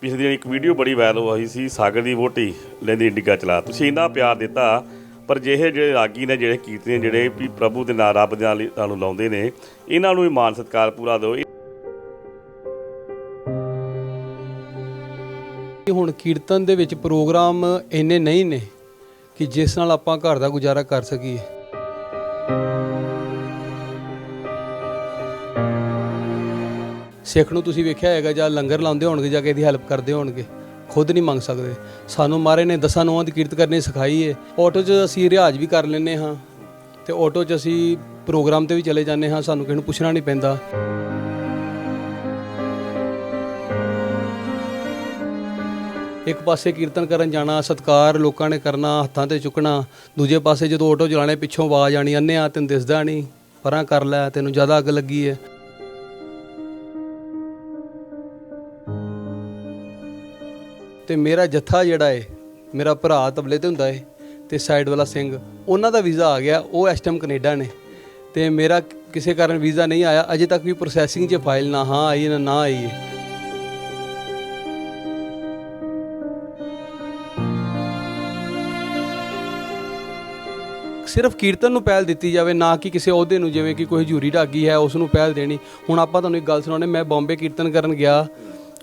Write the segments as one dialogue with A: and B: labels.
A: ਪਿਛਲੇ ਦਿਨ ਇੱਕ ਵੀਡੀਓ ਬੜੀ ਵਾਇਰਲ ਹੋਈ ਸੀ, ਸਾਗਰ ਦੀ ਵੋਟੀ ਲੈਂਦੀ ਇੰਡੀਕਾ ਚਲਾ। ਤੁਸੀਂ ਇੰਨਾ ਪਿਆਰ ਦਿੱਤਾ, ਪਰ ਜਿਹੇ ਜਿਹੜੇ ਰਾਗੀ ਨੇ, ਜਿਹੜੇ ਕੀਰਤਨ ਜਿਹੜੇ ਵੀ ਪ੍ਰਭੂ ਦੇ ਨਾਂ ਰੱਬ ਦੇ ਨਾਲ ਤੁਹਾਨੂੰ ਲਾਉਂਦੇ ਨੇ, ਇਹਨਾਂ ਨੂੰ ਵੀ ਮਾਨ ਸਤਿਕਾਰ ਪੂਰਾ ਦਿਓ।
B: ਹੁਣ ਕੀਰਤਨ ਦੇ ਵਿੱਚ ਪ੍ਰੋਗਰਾਮ ਇੰਨੇ ਨਹੀਂ ਨੇ ਕਿ ਜਿਸ ਨਾਲ ਆਪਾਂ ਘਰ ਦਾ ਗੁਜ਼ਾਰਾ ਕਰ ਸਕੀਏ। ਸਿੱਖ ਨੂੰ ਤੁਸੀਂ ਵੇਖਿਆ ਹੈਗਾ ਜਾਂ ਲੰਗਰ ਲਾਉਂਦੇ ਹੋਣਗੇ ਜਾਂ ਕਿਸੇ ਦੀ ਹੈਲਪ ਕਰਦੇ ਹੋਣਗੇ, ਖੁਦ ਨਹੀਂ ਮੰਗ ਸਕਦੇ। ਸਾਨੂੰ ਮਾਰੇ ਨੇ ਦਸਾਂ ਨੌਂ ਦੀ ਕੀਰਤ ਕਰਨੀ ਸਿਖਾਈ ਹੈ ਆਟੋ 'ਚ ਅਸੀਂ ਰਿਆਜ਼ ਵੀ ਕਰ ਲੈਂਦੇ ਹਾਂ ਤੇ ਆਟੋ 'ਚ ਅਸੀਂ ਪ੍ਰੋਗਰਾਮ ਤੇ ਵੀ ਚਲੇ ਜਾਂਦੇ ਹਾਂ, ਸਾਨੂੰ ਕਿਸੇ ਨੂੰ ਪੁੱਛਣਾ ਨਹੀਂ ਪੈਂਦਾ। ਇੱਕ ਪਾਸੇ ਕੀਰਤਨ ਕਰਨ ਜਾਣਾ, ਸਤਕਾਰ ਲੋਕਾਂ ਨੇ ਕਰਨਾ, ਹੱਥਾਂ ਤੇ ਚੁੱਕਣਾ, ਦੂਜੇ ਪਾਸੇ ਜਦੋਂ ਆਟੋ ਚਲਾਣੇ ਪਿੱਛੋਂ ਆਵਾਜ਼ ਆਣੀ ਅੰਨਿਆ ਤੈਨੂੰ ਦਿਸਦਾ ਨਹੀਂ, ਪਰਾਂ ਕਰ ਲੈ, ਤੈਨੂੰ ਜ਼ਿਆਦਾ ਅੱਗ ਲੱਗੀ ਹੈ ਤੇ ਮੇਰਾ ਜੱਥਾ ਜਿਹੜਾ ਏ, ਮੇਰਾ ਭਰਾ ਤਬਲੇ ਤੇ ਹੁੰਦਾ ਏ, ਤੇ ਸਾਈਡ ਵਾਲਾ ਸਿੰਘ, ਉਹਨਾਂ ਦਾ ਵੀਜ਼ਾ ਆ ਗਿਆ, ਉਹ ਇਸ ਟਾਈਮ ਕੈਨੇਡਾ ਨੇ। ਤੇ ਮੇਰਾ ਕਿਸੇ ਕਾਰਨ ਵੀਜ਼ਾ ਨਹੀਂ ਆਇਆ, ਅਜੇ ਤੱਕ ਵੀ ਪ੍ਰੋਸੈਸਿੰਗ 'ਚ ਫਾਈਲ ਨਾ ਹਾਂ ਆਈ, ਨਾ ਨਾ ਆਈ ਹੈ ਸਿਰਫ ਕੀਰਤਨ ਨੂੰ ਪਹਿਲ ਦਿੱਤੀ ਜਾਵੇ, ਨਾ ਕਿ ਕਿਸੇ ਅਹੁਦੇ ਨੂੰ, ਜਿਵੇਂ ਕਿ ਕੋਈ ਹਜੂਰੀ ਢਾਗੀ ਹੈ, ਉਸ ਨੂੰ ਪਹਿਲ ਦੇਣੀ। ਹੁਣ ਆਪਾਂ ਤੁਹਾਨੂੰ ਇੱਕ ਗੱਲ ਸੁਣਾਉਣੇ ਮੈਂ ਬੰਬੇ ਕੀਰਤਨ ਕਰਨ ਗਿਆ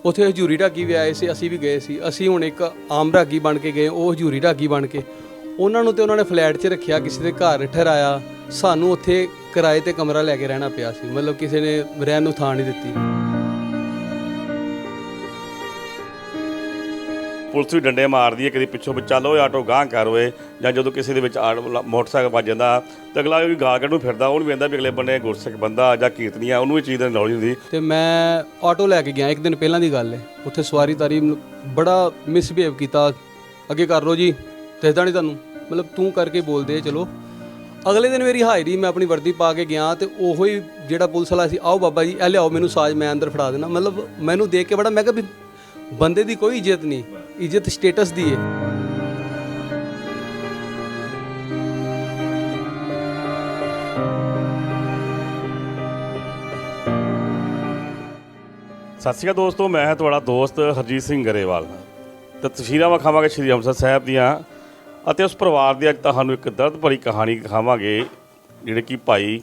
B: ਉੱਥੇ ਹਜੂਰੀ ਢਾਗੀ ਵੀ ਆਏ ਸੀ, ਅਸੀਂ ਵੀ ਗਏ ਸੀ। ਅਸੀਂ ਹੁਣ ਇੱਕ ਆਮ ਢਾਗੀ ਬਣ ਕੇ ਗਏ, ਉਹ ਹਜੂਰੀ ਢਾਗੀ ਬਣ ਕੇ। ਉਹਨਾਂ ਨੂੰ ਤੇ ਉਹਨਾਂ ਨੇ ਫਲੈਟ 'ਚ ਰੱਖਿਆ, ਕਿਸੇ ਦੇ ਘਰ ਠਹਿਰਾਇਆ। ਸਾਨੂੰ ਉੱਥੇ ਕਿਰਾਏ ਤੇ ਕਮਰਾ ਲੈ ਕੇ ਰਹਿਣਾ ਪਿਆ ਸੀ, ਮਤਲਬ ਕਿਸੇ ਨੇ ਰਹਿਣ ਨੂੰ ਥਾਂ ਨਹੀਂ ਦਿੱਤੀ।
A: ਪੁਲਿਸ ਵੀ ਡੰਡੇ ਮਾਰਦੀ ਹੈ, ਕਦੀ ਪਿੱਛੋਂ ਵੀ ਚੱਲ ਓਏ, ਆਟੋ ਗਾਂਹ ਕਰ ਓਏ, ਜਾਂ ਜਦੋਂ ਕਿਸੇ ਦੇ ਵਿੱਚ ਆਟੋ- ਲਾ- ਮੋਟਰਸਾਈਕਲ ਵੱਜ ਜਾਂਦਾ, ਤਾਂ ਅਗਲਾ ਵੀ ਗਾਲ ਕੱਢ ਨੂੰ ਫਿਰਦਾ, ਉਹਨੂੰ ਵੇਂਦਾ ਵੀ ਅਗਲੇ ਬੰਨੇ ਗੁਰਸਿੱਖ ਬੰਦਾ ਜਾਂ ਕੀਰਤਨੀਆ, ਉਹਨੂੰ ਇਹ ਚੀਜ਼ ਦੀ ਨੌਲੇਜ ਹੁੰਦੀ।
B: ਤੇ ਮੈਂ ਆਟੋ ਲੈ ਕੇ ਗਿਆ ਇੱਕ ਦਿਨ ਪਹਿਲਾਂ ਦੀ ਗੱਲ ਹੈ ਉੱਥੇ ਸਵਾਰੀ ਤਾਰੀ ਮੈਨੂੰ ਬੜਾ ਮਿਸਬਿਹੇਵ ਕੀਤਾ। ਅੱਗੇ ਕਰ ਲੋ ਜੀ, ਦੱਸਦਾ ਨਹੀਂ ਤੁਹਾਨੂੰ। ਮਤਲਬ ਤੂੰ ਕਰਕੇ ਬੋਲਦੇ ਆ, ਚਲੋ। ਅਗਲੇ ਦਿਨ ਮੇਰੀ ਹਾਜ਼ਰੀ, ਮੈਂ ਆਪਣੀ ਵਰਦੀ ਪਾ ਕੇ ਗਿਆ ਤੇ ਉਹੋ ਹੀ ਜਿਹੜਾ ਪੁਲਿਸ ਵਾਲਾ ਸੀ, ਆਓ ਬਾਬਾ ਜੀ, ਇਹ ਲਿਆਓ, ਮੈਨੂੰ ਸਾਜ ਮੈਂ ਅੰਦਰ ਫੜਾ ਦੇਣਾ। ਮਤਲਬ ਮੈਨੂੰ ਦੇਖ ਕੇ ਬੜਾ, ਮੈਂ ਕਿਹਾ ਵੀ ਬੰਦੇ ਦੀ ਕੋਈ ਇੱਜ਼ਤ ਨਹੀਂ। ਇੱਜ਼ਤ ਸਟੇਟਸ ਦੀ ਹੈ
A: ਸਤਿ ਸ਼੍ਰੀ ਅਕਾਲ ਦੋਸਤੋ, ਮੈਂ ਹਾਂ ਤੁਹਾਡਾ ਦੋਸਤ ਹਰਜੀਤ ਸਿੰਘ ਗਰੇਵਾਲ। ਤੇ ਤਸਵੀਰਾਂ ਵਿਖਾਵਾਂਗੇ ਸ਼੍ਰੀ ਅੰਮ੍ਰਿਤਸਰ ਸਾਹਿਬ ਦੀਆਂ, ਅਤੇ ਉਸ ਪਰਿਵਾਰ ਦੀ ਅੱਜ ਤੁਹਾਨੂੰ ਇੱਕ ਦਰਦ ਭਰੀ ਕਹਾਣੀ ਦਿਖਾਵਾਂਗੇ, ਜਿਹੜੇ ਕਿ ਭਾਈ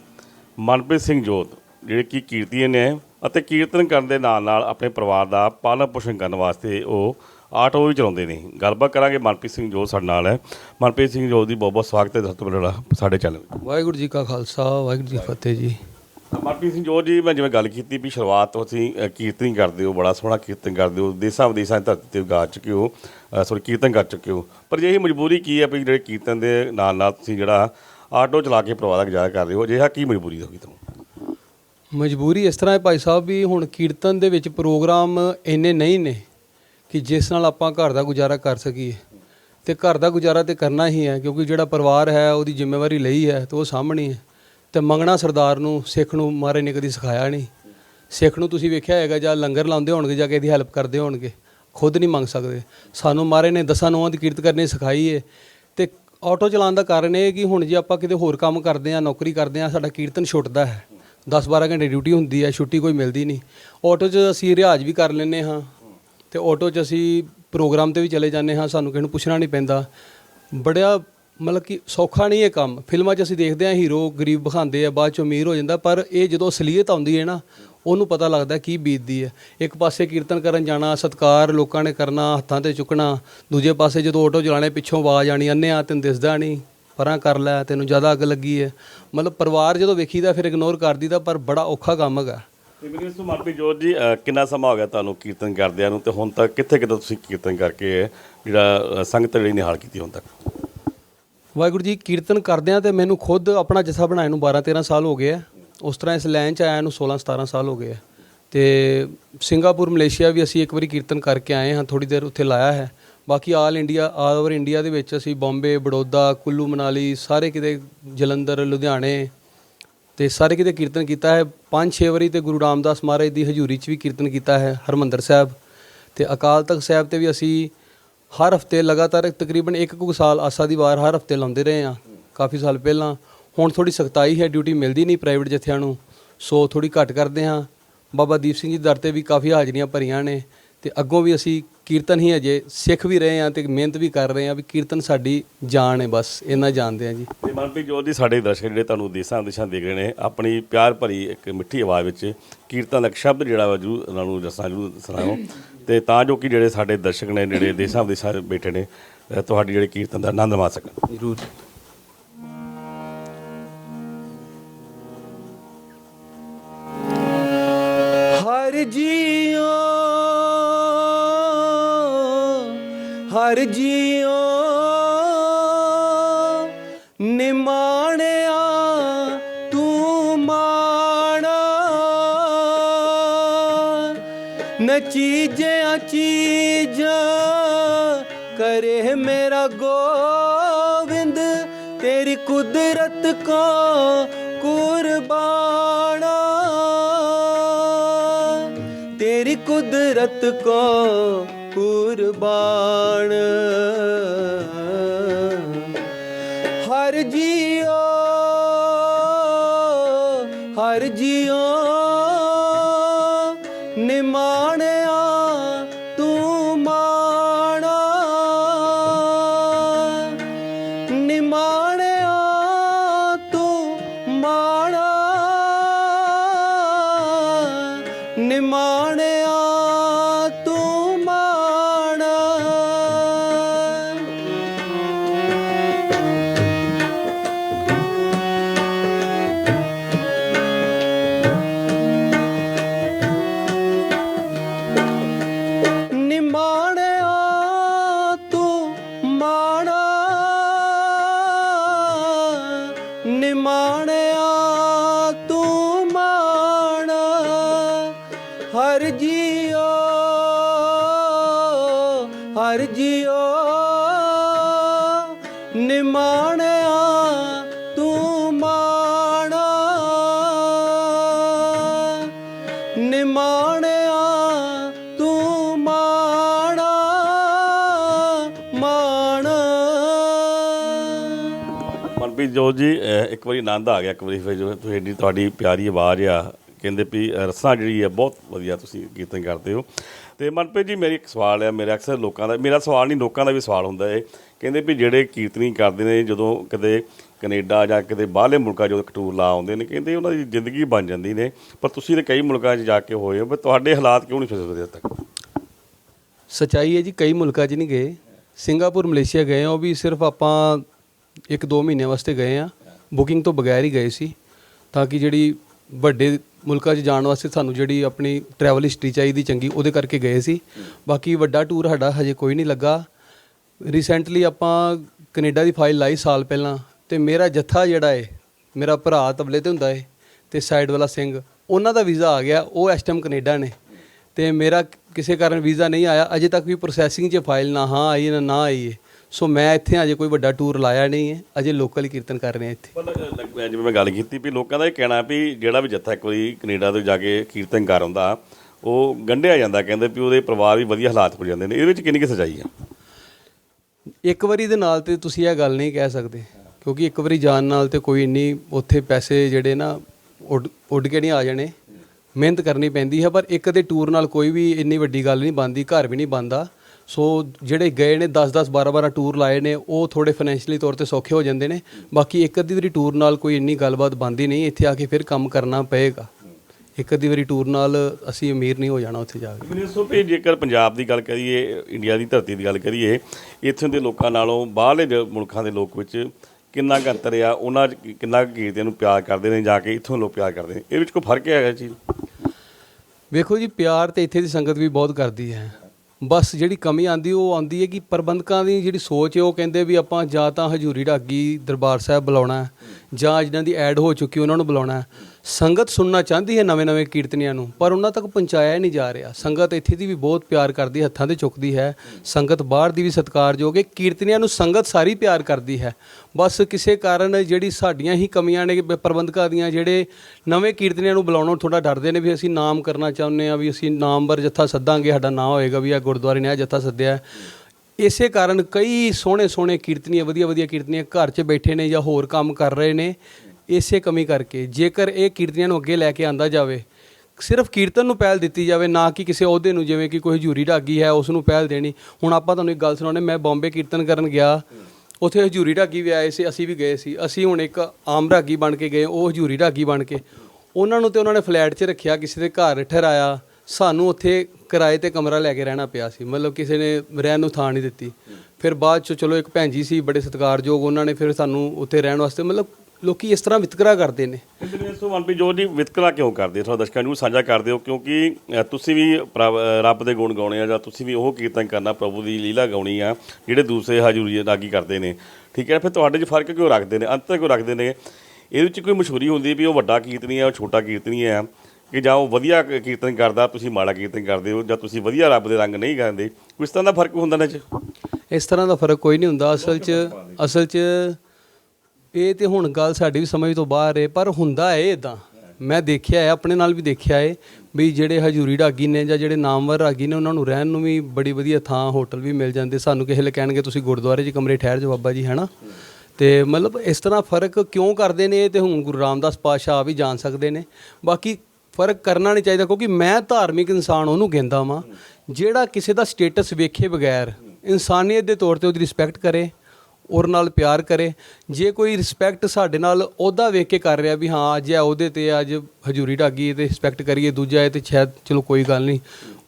A: ਮਨਪ੍ਰੀਤ ਸਿੰਘ ਜੋਤ, ਜਿਹੜੇ ਕਿ ਕੀਰਤੀਏ ਨੇ, ਅਤੇ ਕੀਰਤਨ ਕਰਨ ਦੇ ਨਾਲ ਨਾਲ ਆਪਣੇ ਪਰਿਵਾਰ ਦਾ ਪਾਲਣ ਪੋਸ਼ਣ ਕਰਨ ਵਾਸਤੇ ਉਹ ਆਟੋ ਵੀ ਚਲਾਉਂਦੇ ਨੇ। ਗੱਲਬਾਤ ਕਰਾਂਗੇ ਮਨਪ੍ਰੀਤ ਸਿੰਘ ਜੋਤ ਸਾਡੇ ਨਾਲ ਹੈ। ਮਨਪ੍ਰੀਤ ਸਿੰਘ ਜੋਤ ਦੀ ਬਹੁਤ ਬਹੁਤ ਸਵਾਗਤ ਹੈ ਦੋਸਤੋ ਮੇਰਾ ਸਾਡੇ ਚੈਨਲ ਵਿੱਚ।
B: ਵਾਹਿਗੁਰੂ ਜੀ ਕਾ ਖਾਲਸਾ ਵਾਹਿਗੁਰੂ ਜੀ ਫਤਿਹ ਜੀ।
A: ਮਨਪ੍ਰੀਤ ਸਿੰਘ ਜੋਤ ਜੀ ਮੈਂ ਜਿਵੇਂ ਗੱਲ ਕੀਤੀ ਵੀ ਸ਼ੁਰੂਆਤ ਤੋਂ ਤੁਸੀਂ ਅ, ਕੀਰਤਨ ਕਰਦੇ ਹੋ ਬੜਾ ਸੋਹਣਾ ਕੀਰਤਨ ਕਰਦੇ ਹੋ ਦੇਸਾਂ ਵਿਦੇਸਾਂ ਦੀ ਧਰਤੀ ਤੇ ਗਾ ਚੁੱਕੇ ਹੋ ਸੋਰੀ ਕੀਰਤਨ ਕਰ ਚੁੱਕੇ ਹੋ। ਪਰ ਜੇ ਇਹ ਮਜਬੂਰੀ ਕੀ ਹੈ ਵੀ ਜਿਹੜੇ ਕੀਰਤਨ ਦੇ ਨਾਲ ਨਾਲ ਤੁਸੀਂ ਜਿਹੜਾ ਆਟੋ ਚਲਾ ਕੇ ਪਰਿਵਾਰ ਦਾ ਗੁਜ਼ਾਰਾ ਕਰ ਰਹੇ ਹੋ ਅਜਿਹਾ ਕੀ ਮਜਬੂਰੀ ਹੋ ਗਈ ਤੁਹਾਨੂੰ?
B: ਮਜਬੂਰੀ ਇਸ ਤਰ੍ਹਾਂ ਹੈ ਭਾਈ ਸਾਹਿਬ ਵੀ ਹੁਣ ਕੀਰਤਨ ਦੇ ਵਿੱਚ ਪ੍ਰੋਗਰਾਮ ਇੰਨੇ ਨਹੀਂ ਨੇ। ਕਿ ਜਿਸ ਨਾਲ ਆਪਾਂ ਘਰ ਦਾ ਗੁਜ਼ਾਰਾ ਕਰ ਸਕੀਏ। ਤੇ ਘਰ ਦਾ ਗੁਜ਼ਾਰਾ ਤੇ ਕਰਨਾ ਹੀ ਹੈ, ਕਿਉਂਕਿ ਜਿਹੜਾ ਪਰਿਵਾਰ ਹੈ, ਉਹਦੀ ਜ਼ਿੰਮੇਵਾਰੀ ਲਈ ਹੈ ਤੇ ਉਹ ਸਾਹਮਣੇ ਹੈ। ਤੇ ਮੰਗਣਾ ਸਰਦਾਰ ਨੂੰ, ਸਿੱਖ ਨੂੰ ਮਾਰੇ ਨੇ ਕਦੀ ਸਿਖਾਇਆ ਨਹੀਂ। ਸਿੱਖ ਨੂੰ ਤੁਸੀਂ ਵੇਖਿਆ ਹੈਗਾ ਜਾਂ ਲੰਗਰ ਲਾਉਂਦੇ ਹੋਣਗੇ, ਜਾਂ ਕਿਸੇ ਦੀ ਹੈਲਪ ਕਰਦੇ ਹੋਣਗੇ, ਖੁਦ ਨਹੀਂ ਮੰਗ ਸਕਦੇ। ਸਾਨੂੰ ਮਾਰੇ ਨੇ ਦਸਾਂ ਨੌਵਾਂ ਦੀ ਕੀਰਤ ਕਰਨੀ ਸਿਖਾਈ ਹੈ ਤੇ ਆਟੋ ਚਲਾਉਣ ਦਾ ਕਾਰਨ ਇਹ ਕਿ ਹੁਣ ਜੇ ਆਪਾਂ ਕਿਤੇ ਹੋਰ ਕੰਮ ਕਰਦੇ ਆ ਨੌਕਰੀ ਕਰਦੇ ਆ ਸਾਡਾ ਕੀਰਤਨ ਛੁੱਟਦਾ ਹੈ। 10-12 ਘੰਟੇ ਡਿਊਟੀ ਹੁੰਦੀ ਹੈ, ਛੁੱਟੀ ਕੋਈ ਮਿਲਦੀ ਨਹੀਂ। ਆਟੋ 'ਚ ਅਸੀਂ ਰਿਆਜ਼ ਵੀ ਕਰ ਲੈਂਦੇ ਹਾਂ। ਤੇ ਆਟੋ 'ਚ ਅਸੀਂ ਪ੍ਰੋਗਰਾਮ ਤੇ ਵੀ ਚਲੇ ਜਾਂਦੇ ਹਾਂ, ਸਾਨੂੰ ਕਿਸੇ ਨੂੰ ਪੁੱਛਣਾ ਨਹੀਂ ਪੈਂਦਾ। ਬੜਿਆ ਮਤਲਬ ਕਿ ਸੌਖਾ ਨਹੀਂ ਇਹ ਕੰਮ। ਫਿਲਮਾਂ 'ਚ ਅਸੀਂ ਦੇਖਦੇ ਹਾਂ, ਹੀਰੋ ਗਰੀਬ ਵਿਖਾਉਂਦੇ ਆ, ਬਾਅਦ 'ਚ ਅਮੀਰ ਹੋ ਜਾਂਦਾ, ਪਰ ਇਹ ਜਦੋਂ ਅਸਲੀਅਤ ਆਉਂਦੀ ਹੈ ਨਾ, ਉਹਨੂੰ ਪਤਾ ਲੱਗਦਾ ਕੀ ਬੀਤਦੀ ਹੈ। ਇੱਕ ਪਾਸੇ ਕੀਰਤਨ ਕਰਨ ਜਾਣਾ, ਸਤਕਾਰ ਲੋਕਾਂ ਨੇ ਕਰਨਾ, ਹੱਥਾਂ ਤੇ ਚੁੱਕਣਾ, ਦੂਜੇ ਪਾਸੇ ਜਦੋਂ ਆਟੋ ਚਲਾਣੇ ਪਿੱਛੋਂ ਆਵਾਜ਼ ਆਣੀ ਅੰਨਿਆ ਤੈਨੂੰ ਦਿਸਦਾ ਨਹੀਂ, ਪਰਾਂ ਕਰ ਲੈ, ਤੈਨੂੰ ਜ਼ਿਆਦਾ ਅੱਗ ਲੱਗੀ ਹੈ। ਮਤਲਬ ਪਰਿਵਾਰ ਜਦੋਂ ਵੇਖੀਦਾ, ਫਿਰ ਇਗਨੋਰ ਕਰ ਦੀਦਾ ਪਰ ਬੜਾ ਔਖਾ ਕੰਮ ਹੈਗਾ।
A: ਤੇ ਮੈਨੂੰ ਇਸ ਤੋਂ ਮਨਪ੍ਰੀਤ ਜੋਤ ਜੀ ਅ, ਕਿੰਨਾ ਸਮਾਂ ਹੋ ਗਿਆ ਤੁਹਾਨੂੰ ਕੀਰਤਨ ਕਰਦਿਆਂ ਨੂੰ ਤੇ ਹੁਣ ਤੱਕ ਕਿੱਥੇ ਕਿੱਥੇ ਤੁਸੀਂ ਕੀਰਤਨ ਕਰਕੇ ਜਿਹੜਾ ਅ, ਸੰਗਤ ਜਿਹੜੀ ਨਿਹਾਲ ਕੀਤੀ ਹੁਣ ਤੱਕ?
B: ਵਾਹਿਗੁਰੂ ਜੀ ਕੀਰਤਨ ਕਰਦਿਆਂ ਤੇ ਮੈਨੂੰ ਖੁਦ ਆਪਣਾ ਜਥਾ ਬਣਾਏ ਨੂੰ 12 13 ਸਾਲ ਹੋ ਗਏ ਆ। ਉਸ ਤਰ੍ਹਾਂ ਇਸ ਲਾਈਨ 'ਚ ਆਇਆ ਨੂੰ 16 17 ਸਾਲ ਹੋ ਗਏ ਆ। ਤੇ ਸਿੰਗਾਪੁਰ ਮਲੇਸ਼ੀਆ ਵੀ ਅਸੀਂ ਇੱਕ ਵਾਰੀ ਕੀਰਤਨ ਕਰਕੇ ਆਏ ਹਾਂ ਥੋੜੀ ਦੇਰ ਉੱਥੇ ਲਾਇਆ ਹੈ। ਬਾਕੀ all India all over India ਦੇ ਵਿੱਚ ਅਸੀਂ ਬੰਬੇ ਬੜੌਦਾ ਕੁੱਲੂ ਮਨਾਲੀ ਸਾਰੇ ਕਿਤੇ ਜਲੰਧਰ ਲੁਧਿਆਣੇ ਤੇ ਸਾਰੇ ਕਿਤੇ ਕੀਰਤਨ ਕੀਤਾ ਹੈ। ਪੰਜ ਛੇ ਵਾਰੀ ਤੇ ਗੁਰੂ ਰਾਮਦਾਸ ਮਹਾਰਾਜ ਦੀ ਹਜ਼ੂਰੀ 'ਚ ਵੀ ਕੀਰਤਨ ਕੀਤਾ ਹੈ ਹਰਮੰਦਰ ਸਾਹਿਬ। ਤੇ ਅਕਾਲ ਤਖਤ ਸਾਹਿਬ ਤੇ ਵੀ ਅਸੀਂ ਹਰ ਹਫ਼ਤੇ ਲਗਾਤਾਰ ਤਕਰੀਬਨ ਇੱਕ ਕੁ ਸਾਲ ਆਸਾ ਦੀ ਵਾਰ ਹਰ ਹਫ਼ਤੇ ਲਾਉਂਦੇ ਰਹੇ ਹਾਂ। ਕਾਫੀ ਸਾਲ ਪਹਿਲਾਂ। ਹੁਣ ਥੋੜੀ ਸਖਤਾਈ ਹੈ, ਡਿਊਟੀ ਮਿਲਦੀ ਨਹੀਂ ਪ੍ਰਾਈਵੇਟ ਜਥਿਆਂ ਨੂੰ। ਸੋ ਥੋੜੀ ਘੱਟ ਕਰਦੇ ਹਾਂ। ਬਾਬਾ ਦੀਪ ਸਿੰਘ ਜੀ ਦਰ ਤੇ ਵੀ ਕਾਫੀ ਹਾਜ਼ਰੀਆਂ ਭਰੀਆਂ ਨੇ। ਤੇ ਅੱਗੋਂ ਵੀ ਅਸੀਂ ਕੀਰਤਨ ਹੀ ਅਜੇ ਸਿੱਖ ਵੀ ਰਹੇ ਹਾਂ ਤੇ ਮਿਹਨਤ ਵੀ ਕਰ ਰਹੇ ਹਾਂ ਵੀ ਕੀਰਤਨ ਸਾਡੀ ਜਾਨ ਹੈ ਬਸ ਇੰਨਾ ਜਾਣਦੇ ਹਾਂ ਜੀ।
A: ਤੇ ਮਨਪ੍ਰੀਤ ਜੋਤ ਜੀ ਸਾਡੇ ਦਰਸ਼ਕ ਜਿਹੜੇ ਤੁਹਾਨੂੰ ਦੇਸਾਂ ਦਿਸ਼ਾਂ ਦੇਖ ਰਹੇ ਨੇ ਆਪਣੀ ਪਿਆਰ ਭਰੀ ਇੱਕ ਮਿੱਠੀ ਆਵਾਜ਼ ਵਿੱਚ ਕੀਰਤਨ ਦਾ ਇੱਕ ਸ਼ਬਦ ਜਿਹੜਾ ਵਾ ਜਰੂਰ ਉਹਨਾਂ ਨੂੰ ਦੱਸਣਾ ਜਰੂਰ ਸੁਣਾਓ। ਤੇ ਤਾਂ ਜੋ ਕਿ ਜਿਹੜੇ ਸਾਡੇ ਦਰਸ਼ਕ ਨੇ ਜਿਹੜੇ ਦੇਸਾਂ ਵਿਦੇਸਾਂ ਬੈਠੇ ਨੇ ਤੁਹਾਡੀ ਜਿਹੜੇ ਕੀਰਤਨ ਦਾ ਆਨੰਦ ਮਾਣ ਸਕਣ।
B: ਜ਼ਰੂਰ। ਹਰ ਜੀਓ ਹਰ ਜੀਓ ਨਿਮਾਣਿਆ, ਤੂੰ ਮਾਣਾ। ਨਚੀਜਿਆ ਚੀਜ਼ਾਂ ਕਰੇ ਮੇਰਾ ਗੋਵਿੰਦ, ਤੇਰੀ ਕੁਦਰਤ ਕੋ ਕੁਰਬਾਨਾ। ਤੇਰੀ ਕੁਦਰਤ ਕੋ ਕੁਰਬਾਨ ਨਿਮਾਣਿਆ ਤੂੰ ਮਾਣ ਹਰ ਜੀਓ ਹਰ ਜੀਓ।
A: ਮਨਪ੍ਰੀਤ ਜੀ ਇੱਕ ਵਾਰੀ ਆਨੰਦ ਆ ਗਿਆ ਇੱਕ ਵਾਰੀ ਫਿਰ ਜੋ ਤੁਹਾਡੀ ਤੁਹਾਡੀ ਪਿਆਰੀ ਆਵਾਜ਼ ਆ ਕਹਿੰਦੇ ਵੀ ਅ, ਰਸਾਂ ਜਿਹੜੀ ਆ ਬਹੁਤ ਵਧੀਆ ਤੁਸੀਂ ਕੀਰਤਨ ਕਰਦੇ ਹੋ। ਤੇ ਮਨਪ੍ਰੀਤ ਜੀ ਮੇਰੀ ਇੱਕ ਸਵਾਲ ਹੈ ਮੇਰਾ ਅਕਸਰ ਲੋਕਾਂ ਦਾ ਮੇਰਾ ਸਵਾਲ ਨਹੀਂ ਲੋਕਾਂ ਦਾ ਵੀ ਸਵਾਲ ਹੁੰਦਾ ਹੈ ਕਹਿੰਦੇ ਵੀ ਜਿਹੜੇ ਕੀਰਤਨੀ ਕਰਦੇ ਨੇ ਜਦੋਂ ਕਦੇ ਕੈਨੇਡਾ ਜਾਂ ਕਿਤੇ ਬਾਹਰਲੇ ਮੁਲਕਾਂ ਜਦੋਂ ਕਟੂਰ ਲਾ ਆਉਂਦੇ ਨੇ ਕਹਿੰਦੇ ਉਹਨਾਂ ਦੀ ਜ਼ਿੰਦਗੀ ਬਣ ਜਾਂਦੀ ਨੇ। ਪਰ ਤੁਸੀਂ ਤੇ ਕਈ ਮੁਲਕਾਂ 'ਚ ਜਾ ਕੇ ਹੋਏ ਹੋ ਪਰ ਤੁਹਾਡੇ ਹਾਲਾਤ ਕਿਉਂ ਨਹੀਂ ਫਿਸਦੇ ਹਜੇ ਤੱਕ?
B: ਸਚਾਈ ਹੈ ਜੀ ਕਈ ਮੁਲਕਾਂ 'ਚ ਨਹੀਂ ਗਏ। ਸਿੰਗਾਪੁਰ ਮਲੇਸ਼ੀਆ ਗਏ ਹਾਂ ਉਹ ਵੀ ਸਿਰਫ ਆਪਾਂ ਇੱਕ ਦੋ ਮਹੀਨੇ ਵਾਸਤੇ ਗਏ ਆ। ਬੁਕਿੰਗ ਤੋਂ ਬਗੈਰ ਹੀ ਗਏ ਸੀ ਤਾਂ ਕਿ ਜਿਹੜੀ ਵੱਡੇ ਮੁਲਕਾਂ 'ਚ ਜਾਣ ਵਾਸਤੇ ਸਾਨੂੰ ਜਿਹੜੀ ਆਪਣੀ ਟਰੈਵਲ ਹਿਸਟਰੀ ਚਾਹੀਦੀ ਚੰਗੀ, ਉਹਦੇ ਕਰਕੇ ਗਏ ਸੀ। ਬਾਕੀ ਵੱਡਾ ਟੂਰ ਸਾਡਾ ਹਜੇ ਕੋਈ ਨਹੀਂ ਲੱਗਾ। ਰੀਸੈਂਟਲੀ ਆਪਾਂ ਕੈਨੇਡਾ ਦੀ ਫਾਈਲ ਲਾਈ ਸਾਲ ਪਹਿਲਾਂ ਤੇ ਮੇਰਾ ਜੱਥਾ ਜਿਹੜਾ ਏ, ਮੇਰਾ ਭਰਾ ਤਬਲੇ ਤੇ ਹੁੰਦਾ ਏ ਤੇ ਸਾਈਡ ਵਾਲਾ ਸਿੰਘ, ਉਹਨਾਂ ਦਾ ਵੀਜ਼ਾ ਆ ਗਿਆ, ਉਹ ਇਸ ਟਾਈਮ ਕੈਨੇਡਾ ਨੇ। ਤੇ ਮੇਰਾ ਕਿਸੇ ਕਾਰਨ ਵੀਜ਼ਾ ਨਹੀਂ ਆਇਆ, ਅਜੇ ਤੱਕ ਵੀ ਪ੍ਰੋਸੈਸਿੰਗ 'ਚ ਫਾਈਲ ਨਾ ਹਾਂ ਆਈ, ਨਾ ਨਾ ਆਈ ਏ। ਸੋ ਮੈਂ ਇੱਥੇ ਅਜੇ ਕੋਈ ਵੱਡਾ ਟੂਰ ਲਾਇਆ ਨਹੀਂ ਹੈ। ਅਜੇ ਲੋਕਲ ਕੀਰਤਨ ਕਰ ਰਹੇ ਹਾਂ ਇੱਥੇ।
A: ਲੱਗ- ਜਿਵੇਂ ਮੈਂ ਗੱਲ ਕੀਤੀ ਵੀ ਲੋਕਾਂ ਦਾ ਇਹ ਕਹਿਣਾ ਵੀ ਜਿਹੜਾ ਵੀ ਜੱਥਾ ਵਾਰੀ ਕੈਨੇਡਾ ਤੋਂ ਜਾ ਕੇ ਕੀਰਤਨ ਕਰ ਆਉਂਦਾ ਉਹ ਗੰਢਿਆ ਜਾਂਦਾ ਕਹਿੰਦੇ ਵੀ ਉਹਦੇ ਪਰਿਵਾਰ ਵੀ ਵਧੀਆ ਹਾਲਾਤ ਹੋ ਜਾਂਦੇ ਨੇ। ਇਹਦੇ ਵਿੱਚ ਕਿੰਨੀ ਕੁ ਸੱਚਾਈ ਆ?
B: ਇੱਕ ਵਾਰੀ ਦੇ ਨਾਲ ਤੇ ਤੁਸੀਂ ਇਹ ਗੱਲ ਨਹੀਂ ਕਹਿ ਸਕਦੇ ਕਿਉਂਕਿ ਇੱਕ ਵਾਰੀ ਜਾਣ ਨਾਲ ਤੇ ਕੋਈ ਇੰਨੀ ਉੱਥੇ ਪੈਸੇ ਜਿਹੜੇ ਨਾ ਉੱਡ ਉੱਡ ਕੇ ਨਹੀਂ ਆ ਜਾਣੇ। ਮਿਹਨਤ ਕਰਨੀ ਪੈਂਦੀ ਹੈ ਪਰ ਇੱਕ ਦੇ ਟੂਰ ਨਾਲ ਕੋਈ ਵੀ ਇੰਨੀ ਵੱਡੀ ਗੱਲ ਨਹੀਂ ਬਣਦੀ ਘਰ ਵੀ ਨਹੀਂ ਬਣਦਾ। ਸੋ ਜਿਹੜੇ ਗਏ ਨੇ 10 10 12 12 ਟੂਰ ਲਾਏ ਨੇ ਉਹ ਥੋੜੇ ਫਾਈਨੈਂਸ਼ੀਅਲੀ ਤੌਰ ਤੇ ਸੌਖੇ ਹੋ ਜਾਂਦੇ ਨੇ। ਬਾਕੀ ਇੱਕ ਅੱਧੀ ਵਾਰੀ ਟੂਰ ਨਾਲ ਕੋਈ ਇੰਨੀ ਗੱਲਬਾਤ ਬਣਦੀ ਨਹੀਂ ਇੱਥੇ ਆ ਕੇ ਫਿਰ ਕੰਮ ਕਰਨਾ ਪਏਗਾ। ਇੱਕ ਅੱਧੀ ਵਾਰੀ ਟੂਰ ਨਾਲ ਅਸੀਂ ਅਮੀਰ ਨਹੀਂ ਹੋ ਜਾਣਾ ਉੱਥੇ ਜਾ ਕੇ।
A: ਮੈਨੂੰ ਦੱਸੋ ਵੀ ਜੇਕਰ ਪੰਜਾਬ ਦੀ ਗੱਲ ਕਰੀਏ ਇੰਡੀਆ ਦੀ ਧਰਤੀ ਦੀ ਗੱਲ ਕਰੀਏ ਇੱਥੋਂ ਦੇ ਲੋਕਾਂ ਨਾਲੋਂ ਬਾਹਰਲੇ ਜ- ਮੁਲਕਾਂ ਦੇ ਲੋਕ ਵਿੱਚ ਕਿੰਨਾ ਕੁ ਅੰਤਰ ਆ ਉਹਨਾਂ ਕਿੰਨਾ ਕੁ ਕੀਰਤਨ ਨੂੰ ਪਿਆਰ ਕਰਦੇ ਨੇ ਜਾ ਕੇ ਇੱਥੋਂ ਲੋਕ ਪਿਆਰ ਕਰਦੇ ਨੇ। ਇਹ ਵਿੱਚ ਕੋਈ ਫ਼ਰਕ ਹੈਗਾ ਚੀਜ਼
B: ਵੇਖੋ ਜੀ ਪਿਆਰ ਤੇ ਇੱਥੇ ਦੀ ਸੰਗਤ ਵੀ ਬਹੁਤ ਕਰਦੀ ਹੈ। ਬਸ ਜਿਹੜੀ ਕਮੀ ਆਂਦੀ, ਉਹ ਆਂਦੀ ਹੈ ਕਿ ਪ੍ਰਬੰਧਕਾਂ ਦੀ ਜਿਹੜੀ ਸੋਚ ਹੈ, ਉਹ ਕਹਿੰਦੇ ਵੀ ਆਪਾਂ ਜਾਂ ਤਾਂ ਹਜੂਰੀ ਢਾਗੀ ਦਰਬਾਰ ਸਾਹਿਬ ਬੁਲਾਉਣਾ ਜਾਂ ਜਿਨ੍ਹਾਂ ਦੀ ਐਡ ਹੋ ਚੁੱਕੀ ਉਹਨਾਂ ਨੂੰ ਬੁਲਾਉਣਾ ਸੰਗਤ ਸੁਣਨਾ ਚਾਹੁੰਦੀ ਹੈ ਨਵੇਂ-ਨਵੇਂ ਕੀਰਤਨੀਆਂ ਨੂੰ, ਪਰ ਉਹਨਾਂ ਤੱਕ ਪਹੁੰਚਾਇਆ ਨਹੀਂ ਜਾ ਰਿਹਾ। ਸੰਗਤ ਇੱਥੇ ਦੀ ਵੀ ਬਹੁਤ ਪਿਆਰ ਕਰਦੀ, ਹੱਥਾਂ ਤੇ ਚੁੱਕਦੀ ਹੈ। ਸੰਗਤ ਬਾਹਰ ਦੀ ਵੀ ਸਤਿਕਾਰਯੋਗ ਹੈ, ਕੀਰਤਨੀਆਂ ਨੂੰ ਸੰਗਤ ਸਾਰੀ ਪਿਆਰ ਕਰਦੀ ਹੈ। ਬਸ ਕਿਸੇ ਕਾਰਨ ਜਿਹੜੀ ਸਾਡੀਆਂ ਹੀ ਕਮੀਆਂ ਨੇ ਪ੍ਰਬੰਧਕਾਂ ਦੀਆਂ, ਜਿਹੜੇ ਨਵੇਂ ਕੀਰਤਨੀਆਂ ਨੂੰ ਬੁਲਾਉਣੋਂ ਥੋੜਾ ਡਰਦੇ ਨੇ ਵੀ ਅਸੀਂ ਨਾਮ ਕਰਨਾ ਚਾਹੁੰਦੇ ਆ ਵੀ ਅਸੀਂ ਨਾਮਵਰ ਜੱਥਾ ਸੱਦਾਂਗੇ, ਸਾਡਾ ਨਾਂ ਹੋਏਗਾ ਵੀ ਇਹ ਗੁਰਦੁਆਰੇ ਨੇ ਇਹ ਜੱਥਾ ਸੱਦਿਆ। ਇਸੇ ਕਾਰਨ ਕਈ ਸੋਹਣੇ ਸੋਹਣੇ ਕੀਰਤਨੀਆਂ ਵਧੀਆ ਵਧੀਆ ਕੀਰਤਨੀਆਂ ਘਰ 'ਚ ਬੈਠੇ ਨੇ ਜਾਂ ਹੋਰ ਕੰਮ ਕਰ ਰਹੇ ਨੇ। ਇਸੇ ਕਮੀ ਕਰਕੇ। ਜੇਕਰ ਇਹ ਕੀਰਤਨੀਆਂ ਨੂੰ ਅੱਗੇ ਲੈ ਕੇ ਆਂਦਾ ਜਾਵੇ, ਸਿਰਫ ਕੀਰਤਨ ਨੂੰ ਪਹਿਲ ਦਿੱਤੀ ਜਾਵੇ, ਨਾ ਕਿ ਕਿਸੇ ਅਹੁਦੇ ਨੂੰ, ਜਿਵੇਂ ਕਿ ਕੋਈ ਹਜੂਰੀ ਢਾਗੀ ਹੈ, ਉਸ ਨੂੰ ਪਹਿਲ ਦੇਣੀ। ਹੁਣ ਆਪਾਂ ਤੁਹਾਨੂੰ ਇੱਕ ਗੱਲ ਸੁਣਾਉਣੇ ਮੈਂ ਬੰਬੇ ਕੀਰਤਨ ਕਰਨ ਗਿਆ। ਉੱਥੇ ਹਜੂਰੀ ਢਾਗੀ ਵੀ ਆਏ ਸੀ, ਅਸੀਂ ਵੀ ਗਏ ਸੀ। ਅਸੀਂ ਹੁਣ ਇੱਕ ਆਮ ਢਾਗੀ ਬਣ ਕੇ ਗਏ, ਉਹ ਹਜੂਰੀ ਢਾਗੀ ਬਣ ਕੇ। ਉਹਨਾਂ ਨੂੰ ਤੇ ਉਹਨਾਂ ਨੇ ਫਲੈਟ 'ਚ ਰੱਖਿਆ, ਕਿਸੇ ਦੇ ਘਰ ਠਹਿਰਾਇਆ। ਸਾਨੂੰ ਉੱਥੇ ਕਿਰਾਏ ਤੇ ਕਮਰਾ ਲੈ ਕੇ ਰਹਿਣਾ ਪਿਆ ਸੀ। ਮਤਲਬ ਕਿਸੇ ਨੇ ਰਹਿਣ ਨੂੰ ਥਾਂ ਨਹੀਂ ਦਿੱਤੀ। ਫਿਰ ਬਾਅਦ ਚ ਚਲੋ ਇੱਕ ਭੈਣ ਜੀ ਸੀ, ਬੜੇ ਸਤਿਕਾਰਯੋਗ, ਉਹਨਾਂ ਨੇ ਫਿਰ ਸਾਨੂੰ ਉੱਥੇ ਰਹਿਣ ਵਾਸਤੇ ਮਤਲਬ ਲੋਕੀ ਇਸ ਤਰ੍ਹਾਂ ਵਿਤਕਰਾ ਕਰਦੇ ਨੇ।
A: ਤੋਂ ਮਨਪ੍ਰੀਤ ਜੋਤ ਜੀ ਵਿਤਕਰਾ ਕਿਉਂ ਕਰਦੇ? ਹੋ? ਦਰਸ਼ਕਾਂ ਨੂੰ ਸਾਂਝਾ ਕਰਦੇ ਹੋ ਕਿਉਂਕਿ ਅ, ਤੁਸੀਂ ਵੀ ਪ੍ਰਭ- ਅ, ਰੱਬ ਦੇ ਗੁਣ ਗਾਉਣੇ ਆ ਜਾਂ ਤੁਸੀਂ ਵੀ ਉਹ ਕੀਰਤਨ ਕਰਨਾ ਪ੍ਰਭੂ ਦੀ ਲੀਲਾ ਗਾਉਣੀ ਆ ਜਿਹੜੇ ਦੂਸਰੇ ਹਾਜ਼ੂਰੀ ਰਾਗੀ ਕਰਦੇ ਨੇ। ਠੀਕ ਹੈ ਫਿਰ ਤੁਹਾਡੇ 'ਚ ਫ਼ਰਕ ਕਿਉਂ ਰੱਖਦੇ ਨੇ? ਅੰਤਰ ਕਿਉਂ ਰੱਖਦੇ ਨੇ? ਇਹਦੇ ਵਿੱਚ ਕੋਈ ਮਸ਼ਹੂਰੀ ਹੁੰਦੀ ਹੈ ਵੀ ਉਹ ਵੱਡਾ ਕੀਰਤਨੀ ਆ ਉਹ ਛੋਟਾ ਕੀਰਤਨੀ ਆ ਕਿ ਜਾਂ ਉਹ ਵਧੀਆ ਕ- ਕੀਰਤਨ ਕਰਦਾ ਤੁਸੀਂ ਮਾੜਾ ਕੀਰਤਨ ਕਰਦੇ ਹੋ ਜਾਂ ਤੁਸੀਂ ਵਧੀਆ ਰੱਬ ਦੇ ਰੰਗ ਨਹੀਂ ਗਾਉਂਦੇ। ਕੋਈ ਇਸ ਤਰ੍ਹਾਂ ਦਾ ਫ਼ਰਕ ਹੁੰਦਾ ਨਾ ਚ
B: ਇਸ ਤਰ੍ਹਾਂ ਦਾ ਫ਼ਰਕ ਕੋਈ ਨਹੀਂ ਹੁੰਦਾ। ਅਸਲ 'ਚ ਅਸਲ 'ਚ ਇਹ ਤੇ ਹੁਣ ਗੱਲ ਸਾਡੀ ਵੀ ਸਮਝ ਤੋਂ ਬਾਹਰ ਹੈ ਪਰ ਹੁੰਦਾ ਹੈ ਇਦਾਂ ਮੈਂ ਦੇਖਿਆ ਹੈ ਆਪਣੇ ਨਾਲ ਵੀ ਦੇਖਿਆ ਹੈ ਵੀ ਜਿਹੜੇ ਹਜੂਰੀ ਰਾਗੀ ਨੇ ਜਾਂ ਜਿਹੜੇ ਨਾਮਵਰ ਰਾਗੀ ਨੇ, ਉਹਨਾਂ ਨੂੰ ਰਹਿਣ ਨੂੰ ਵੀ ਬੜੀ ਵਧੀਆ ਥਾਂ, ਹੋਟਲ ਵੀ ਮਿਲ ਜਾਂਦੇ। ਸਾਨੂੰ ਕਿਸੇ ਲੇ ਕਹਿਣਗੇ, ਤੁਸੀਂ ਗੁਰਦੁਆਰੇ 'ਚ ਕਮਰੇ ਠਹਿਰ ਜਾਓ ਬਾਬਾ ਜੀ, ਹੈਨਾ? ਤੇ ਮਤਲਬ ਇਸ ਤਰ੍ਹਾਂ ਫ਼ਰਕ ਕਿਉਂ ਕਰਦੇ ਨੇ ਇਹ ਤੇ ਹੁਣ ਗੁਰੂ ਰਾਮਦਾਸ ਪਾਤਸ਼ਾਹ ਆਪ ਹੀ ਜਾਣ ਸਕਦੇ ਨੇ। ਬਾਕੀ ਫ਼ਰਕ ਕਰਨਾ ਨਹੀਂ ਚਾਹੀਦਾ, ਕਿਉਂਕਿ ਮੈਂ ਧਾਰਮਿਕ ਇਨਸਾਨ ਉਹਨੂੰ ਕਹਿੰਦਾ ਵਾਂ। ਜਿਹੜਾ ਕਿਸੇ ਦਾ ਸਟੇਟਸ ਵੇਖੇ ਬਗੈਰ ਇਨਸਾਨੀਅਤ ਦੇ ਤੌਰ ਤੇ ਉਹਦੀ ਰਿਸਪੈਕਟ ਕਰੇ ਔਰ ਨਾਲ ਪਿਆਰ ਕਰੇ ਜੇ ਕੋਈ ਰਿਸਪੈਕਟ ਸਾਡੇ ਨਾਲ ਉਹਦਾ ਵੇਖ ਕੇ ਕਰ ਰਿਹਾ ਵੀ ਹਾਂ, ਅੱਜ ਇਹ ਉਹਦੇ ਤੇ ਅੱਜ ਹਜੂਰੀ ਢਾਗੀ ਤੇ ਰਿਸਪੈਕਟ ਕਰੀਏ, ਦੂਜਾ ਹੈ ਤੇ ਸ਼ਾਇਦ, ਚਲੋ ਕੋਈ ਗੱਲ ਨਹੀਂ,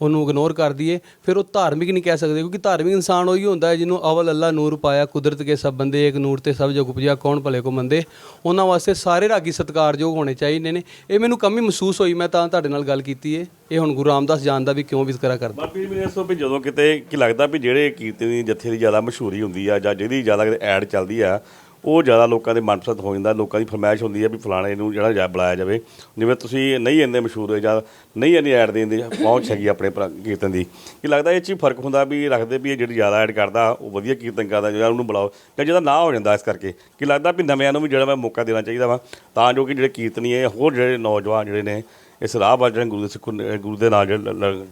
B: ਉਹਨੂੰ ਇਗਨੋਰ ਕਰ ਦਈਏ। ਫਿਰ ਉਹ ਧਾਰਮਿਕ ਨਹੀਂ ਕਹਿ ਸਕਦੇ, ਕਿਉਂਕਿ ਧਾਰਮਿਕ ਇਨਸਾਨ ਉਹੀ ਹੁੰਦਾ ਹੈ ਜਿਹਨੂੰ ਅਵਲ ਅੱਲਾ ਨੂਰ ਪਾਇਆ, ਕੁਦਰਤ ਕੇ ਸਭ ਬੰਦੇ ਇੱਕ ਨੂਰ ਤੇ ਸਭ ਜਗ ਉਪਜਿਆ, ਕੌਣ ਭਲੇ ਕੋ ਮੰਦੇ? ਉਹਨਾਂ ਵਾਸਤੇ ਸਾਰੇ ਰਾਗੀ ਸਤਿਕਾਰਯੋਗ ਹੋਣੇ ਚਾਹੀਦੇ ਨੇ। ਇਹ ਮੈਨੂੰ ਕਮੀ ਮਹਿਸੂਸ ਹੋਈ, ਮੈਂ ਤਾਂ ਤੁਹਾਡੇ ਨਾਲ ਗੱਲ ਕੀਤੀ ਹੈ ਇਹ ਹੁਣ ਗੁਰੂ ਰਾਮਦਾਸ ਜਾਣਦਾ ਵੀ ਕਿਉਂ ਵਿਤਕਰਾ ਕਰਦਾ।
A: ਬਾਪੀ ਮੈਨੂੰ ਦੱਸੋ ਵੀ ਜਦੋਂ ਕਿਤੇ ਕੀ ਲੱਗਦਾ ਵੀ ਜਿਹੜੇ ਕੀਰਤਨੀ ਜੱਥੇ ਦੀ ਜ਼ਿਆਦਾ ਮਸ਼ਹੂਰੀ ਹੁੰਦੀ ਆ ਜਾਂ ਜਿਹਦੀ ਜ਼ਿਆਦਾ ਐਡ ਚੱਲਦੀ ਆ ਉਹ ਜ਼ਿਆਦਾ ਲੋਕਾਂ ਦੇ ਮਨਪਸੰਦ ਹੋ ਜਾਂਦਾ, ਲੋਕਾਂ ਦੀ ਫਰਮਾਇਸ਼ ਹੁੰਦੀ ਹੈ ਵੀ ਫਲਾਣੇ ਨੂੰ ਜਿਹੜਾ ਜਾ ਬੁਲਾਇਆ ਜਾਵੇ। ਜਿਵੇਂ ਤੁਸੀਂ ਨਹੀਂ ਇੰਨੇ ਮਸ਼ਹੂਰ ਹੋਏ ਜਾਂ ਨਹੀਂ ਇੰਨੀ ਐਡ ਦੇਣ ਦੀ ਪਹੁੰਚ ਹੈਗੀ ਆਪਣੇ ਭਰਾ- ਕੀਰਤਨ ਦੀ ਕੀ ਲੱਗਦਾ ਇਹ 'ਚ ਹੀ ਫ਼ਰਕ ਹੁੰਦਾ ਵੀ ਰੱਖਦੇ ਵੀ ਇਹ ਜਿਹੜੀ ਜ਼ਿਆਦਾ ਐਡ ਕਰਦਾ, ਉਹ ਵਧੀਆ ਕੀਰਤਨ ਕਰਦਾ ਜਿਹੜਾ ਉਹਨੂੰ ਬੁਲਾਓ, ਜਾਂ ਜਿਹਦਾ ਨਾ ਹੋ ਜਾਂਦਾ ਇਸ ਕਰਕੇ। ਕੀ ਲੱਗਦਾ ਵੀ ਨਵਿਆਂ ਨੂੰ ਵੀ ਜਿਹੜਾ ਮੈਂ ਮੌਕਾ ਦੇਣਾ ਚਾਹੀਦਾ ਵਾ, ਤਾਂ ਜੋ ਕਿ ਜਿਹੜੇ ਕੀਰਤਨੀ ਹੈ, ਹੋਰ ਜਿਹੜੇ ਨੌਜਵਾਨ ਜਿਹੜੇ ਨੇ ਇਸ ਰਾਹ ਵੱਲ ਜਿਹੜੇ ਗੁਰੂ ਦੇ ਸਿੱਖ ਗੁਰੂ ਦੇ ਨਾਲ ਜਿਹੜੇ ਲ-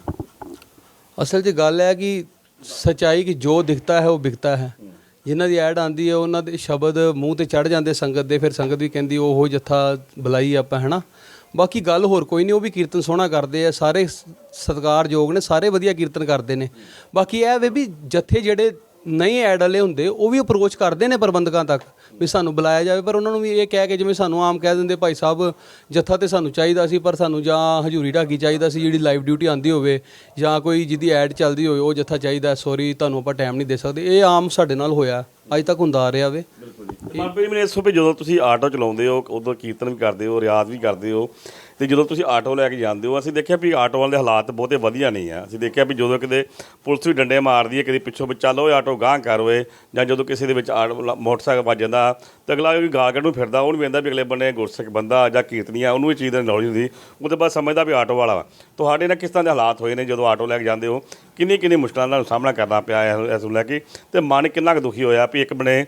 B: ਅਸਲ 'ਚ ਗੱਲ ਹੈ ਕਿ ਸਚਾਈ ਕਿ ਜੋ ਦਿਖਤਾ ਹੈ, ਉਹ ਵਿਕਤਾ ਹੈ। ਜਿਨ੍ਹਾਂ ਦੀ ਐਡ ਆਂਦੀ ਹੈ, ਉਹਨਾਂ ਦੇ ਸ਼ਬਦ ਮੂੰਹ ਤੇ ਚੜ ਜਾਂਦੇ ਸੰਗਤ ਦੇ, ਫਿਰ ਸੰਗਤ ਵੀ ਕਹਿੰਦੀ ਉਹ ਜੱਥਾ ਬੁਲਾਈ ਆਪਾਂ, ਹੈਨਾ? ਬਾਕੀ ਗੱਲ ਹੋਰ ਕੋਈ ਨਹੀਂ, ਉਹ ਵੀ ਕੀਰਤਨ ਸੋਹਣਾ ਕਰਦੇ ਆ, ਸਾਰੇ ਸਤਿਕਾਰਯੋਗ ਨੇ, ਸਾਰੇ ਵਧੀਆ ਕੀਰਤਨ ਕਰਦੇ ਨੇ। ਬਾਕੀ ਇਹ ਵੇ ਵੀ ਜੱਥੇ ਜਿਹੜੇ ਨਹੀਂ ਐਡ ਵਾਲੇ ਹੁੰਦੇ, ਉਹ ਵੀ ਅਪਰੋਚ ਕਰਦੇ ਨੇ ਪ੍ਰਬੰਧਕਾਂ ਤੱਕ। ਵੀ ਸਾਨੂੰ ਬੁਲਾਇਆ ਜਾਵੇ, ਪਰ ਉਹਨਾਂ ਨੂੰ ਵੀ ਇਹ ਕਹਿ ਕੇ ਜਿਵੇਂ ਸਾਨੂੰ ਆਮ ਕਹਿ ਦਿੰਦੇ ਭਾਈ ਸਾਹਿਬ, ਜੱਥਾ ਤੇ ਸਾਨੂੰ ਚਾਹੀਦਾ ਸੀ, ਪਰ ਸਾਨੂੰ ਜਾਂ ਹਜੂਰੀ ਢਾਗੀ ਚਾਹੀਦਾ ਸੀ, ਜਿਹੜੀ ਲਾਈਵ ਡਿਊਟੀ ਆਂਦੀ ਹੋਵੇ, ਜਾਂ ਕੋਈ ਜਿਹਦੀ ਐਡ ਚੱਲਦੀ ਹੋਵੇ, ਉਹ ਜੱਥਾ ਚਾਹੀਦਾ ਸੌਰੀ ਤੁਹਾਨੂੰ ਆਪਾਂ ਟਾਈਮ ਨਹੀਂ ਦੇ ਸਕਦੇ। ਇਹ ਆਮ ਸਾਡੇ ਨਾਲ ਹੋਇਆ, ਅੱਜ ਤੱਕ ਹੁੰਦਾ ਆ ਰਿਹਾ ਵੇ।
A: ਮਾਪੇ ਮੈਨੂੰ ਇਸ ਵੀ ਜਦੋਂ ਤੁਸੀਂ ਆਟੋ ਚਲਾਉਂਦੇ ਹੋ, ਉਦੋਂ ਕੀਰਤਨ ਵੀ ਕਰਦੇ ਹੋ, ਰਿਆਜ਼ ਵੀ ਕਰਦੇ ਹੋ ਤੇ ਜਦੋਂ ਤੁਸੀਂ ਆਟੋ ਲੈ ਕੇ ਜਾਂਦੇ ਹੋ, ਅਸੀਂ ਦੇਖਿਆ ਵੀ ਆਟੋ ਵਾਲੇ ਦੇ ਹਾਲਾਤ ਬਹੁਤੇ ਵਧੀਆ ਨਹੀਂ ਆ। ਅਸੀਂ ਦੇਖਿਆ ਵੀ ਜਦੋਂ ਕਿਤੇ ਪੁਲਿਸ ਵੀ ਡੰਡੇ ਮਾਰਦੀ ਹੈ ਕਦੇ ਪਿੱਛੋਂ ਵੀ ਚੱਲ ਓਏ ਆਟੋ ਗਾਂਹ ਕਰ ਓਏ, ਜਾਂ ਜਦੋਂ ਕਿਸੇ ਦੇ ਵਿੱਚ ਆਟੋ ਮੋਟਰਸਾਈਕਲ ਵੱਜ ਜਾਂਦਾ, ਤਾਂ ਅਗਲਾ ਵੀ ਗਾਲ ਕੱਢ ਨੂੰ ਫਿਰਦਾ, ਉਹਨੂੰ ਵੀ ਕਹਿੰਦਾ ਵੀ ਅਗਲੇ ਬੰਨੇ ਗੁਰਸਿੱਖ ਬੰਦਾ ਜਾਂ ਕੀਰਤਨੀਆ, ਉਹਨੂੰ ਵੀ ਚੀਜ਼ ਦੀ ਨੌਲੇਜ ਹੁੰਦੀ। ਉਹ ਤੋਂ ਬਾਅਦ ਸਮਝਦਾ ਵੀ ਆਟੋ ਵਾਲਾ ਵਾ। ਤੁਹਾਡੇ ਨਾਲ ਕਿਸ ਤਰ੍ਹਾਂ ਦੇ ਹਾਲਾਤ ਹੋਏ ਨੇ ਜਦੋਂ ਆਟੋ ਲੈ ਕੇ ਜਾਂਦੇ ਹੋ? ਕਿੰਨੀ ਕਿੰਨੀ ਮੁਸ਼ਕਲਾਂ ਦਾ ਸਾਹਮਣਾ ਕਰਨਾ ਪਿਆ ਇਸ ਨੂੰ ਲੈ ਕੇ? ਤੇ ਮਨ ਕਿੰਨਾ ਕੁ ਦੁਖੀ ਹੋਇਆ ਵੀ ਇੱਕ ਬਣੇ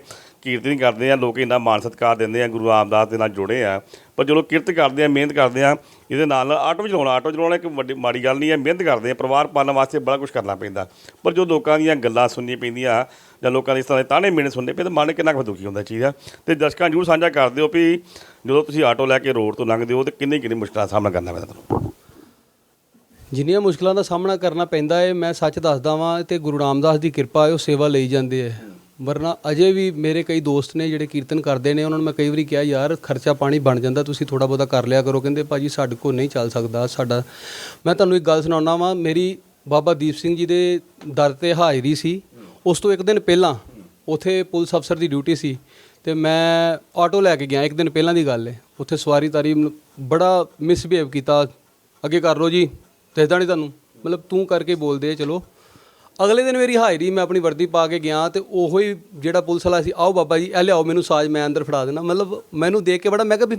A: ਕੀਰਤਨ ਕਰਦੇ ਆ, ਲੋਕ ਇੰਨਾ ਮਾਣ ਸਤਿਕਾਰ ਦਿੰਦੇ ਆ, ਗੁਰੂ ਰਾਮਦਾਸ ਦੇ ਨਾਲ ਜੁੜੇ ਆ। ਪਰ ਜਦੋਂ ਕਿਰਤ ਕਰਦੇ ਆ, ਮਿਹਨਤ ਕਰਦੇ ਆ, ਇਹਦੇ ਨਾਲ ਆਟੋ ਚਲਾਉਣਾ ਆਟੋ ਚਲਾਉਣਾ ਇੱਕ ਵੱਡੀ, ਮਾੜੀ ਗੱਲ ਨਹੀਂ ਹੈ, ਮਿਹਨਤ ਕਰਦੇ ਆ, ਪਰਿਵਾਰ ਪਾਲਣ ਵਾਸਤੇ ਬੜਾ ਕੁਝ ਕਰਨਾ ਪੈਂਦਾ। ਪਰ ਜੋ ਲੋਕਾਂ ਦੀਆਂ ਗੱਲਾਂ ਸੁਣਨੀਆਂ ਪੈਂਦੀਆਂ, ਜਾਂ ਲੋਕਾਂ ਦੇ ਇਸ ਤਰ੍ਹਾਂ ਦੇ ਤਾਣੇ ਮਿਹਣੇ ਸੁਣਨੇ ਪਏ ਤਾਂ ਮਨ ਕਿੰਨਾ ਕੁ ਦੁਖੀ ਹੁੰਦਾ ਚੀਜ਼ ਆ। ਤੇ ਦਰਸ਼ਕਾਂ ਜ਼ਰੂਰ ਸਾਂਝਾ ਕਰ ਦਿਓ ਵੀ ਜਦੋਂ ਤੁਸੀਂ ਆਟੋ ਲੈ ਕੇ ਰੋਡ ਤੋਂ ਲੰਘਦੇ ਹੋ, ਤੇ ਕਿੰਨੀ ਕਿੰਨੀ ਮੁਸ਼ਕਲਾਂ ਦਾ ਸਾਹਮਣਾ ਕਰਨਾ ਪੈਂਦਾ ਤੁਹਾਨੂੰ।
B: ਜਿੰਨੀਆਂ ਮੁਸ਼ਕਲਾਂ ਦਾ ਸਾਹਮਣਾ ਕਰਨਾ ਪੈਂਦਾ ਹੈ ਮੈਂ ਸੱਚ ਦੱਸਦਾ ਵਾਂ, ਤੇ ਗੁਰੂ ਰਾਮਦਾਸ ਦੀ ਕਿਰਪਾ ਹੈ ਉਹ ਸੇਵਾ ਲਈ ਜਾਂਦੇ ਹੈ ਵਰਨਾ ਅਜੇ ਵੀ ਮੇਰੇ ਕਈ ਦੋਸਤ ਨੇ ਜਿਹੜੇ ਕੀਰਤਨ ਕਰਦੇ ਨੇ, ਉਹਨਾਂ ਨੂੰ ਮੈਂ ਕਈ ਵਾਰੀ ਕਿਹਾ, ਯਾਰ, ਖਰਚਾ ਪਾਣੀ ਬਣ ਜਾਂਦਾ, ਤੁਸੀਂ ਥੋੜਾ ਬਹੁਤਾ ਕਰ ਲਿਆ ਕਰੋ। ਕਹਿੰਦੇ, ਭਾਜੀ, ਸਾਡੇ ਕੋਲ ਨਹੀਂ ਚੱਲ ਸਕਦਾ, ਸਾਡਾ ਮੈਂ ਤੁਹਾਨੂੰ ਇੱਕ ਗੱਲ ਸੁਣਾਉਣਾ ਵਾਂ, ਮੇਰੀ ਬਾਬਾ ਦੀਪ ਸਿੰਘ ਜੀ ਦੇ ਦਰ ਤੇ ਹਾਜ਼ਰੀ ਸੀ। ਉਸ ਤੋਂ ਇੱਕ ਦਿਨ ਪਹਿਲਾਂ ਉਥੇ ਪੁਲਿਸ ਅਫਸਰ ਦੀ ਡਿਊਟੀ ਸੀ ਤੇ ਮੈਂ ਆਟੋ ਲੈ ਕੇ ਗਿਆ, ਇੱਕ ਦਿਨ ਪਹਿਲਾਂ ਦੀ ਗੱਲ ਹੈ ਉੱਥੇ ਸਵਾਰੀ ਤਾਰੀ ਬੜਾ ਮਿਸਬਿਹੇਵ ਕੀਤਾ। ਅੱਗੇ ਕਰ ਲਓ ਜੀ, ਦੱਸਦਾ ਨਹੀਂ ਤੁਹਾਨੂੰ। ਮਤਲਬ ਤੂੰ ਕਰਕੇ ਬੋਲਦੇ ਚਲੋ। ਅਗਲੇ ਦਿਨ ਮੇਰੀ ਹਾਜ਼ਰੀ ਮੈਂ ਆਪਣੀ ਵਰਦੀ ਪਾ ਕੇ ਗਿਆ ਤੇ ਉਹੋ ਹੀ ਜਿਹੜਾ ਪੁਲਿਸ ਵਾਲਾ ਸੀ, ਆਓ ਬਾਬਾ ਜੀ, ਇਹ ਲਿਆਓ, ਮੈਨੂੰ ਸਾਜ ਮੈਂ ਅੰਦਰ ਫੜਾ ਦੇਣਾ ਮਤਲਬ ਮੈਨੂੰ ਦੇਖ ਕੇ ਬੜਾ, ਮੈਂ ਕਿਹਾ ਵੀ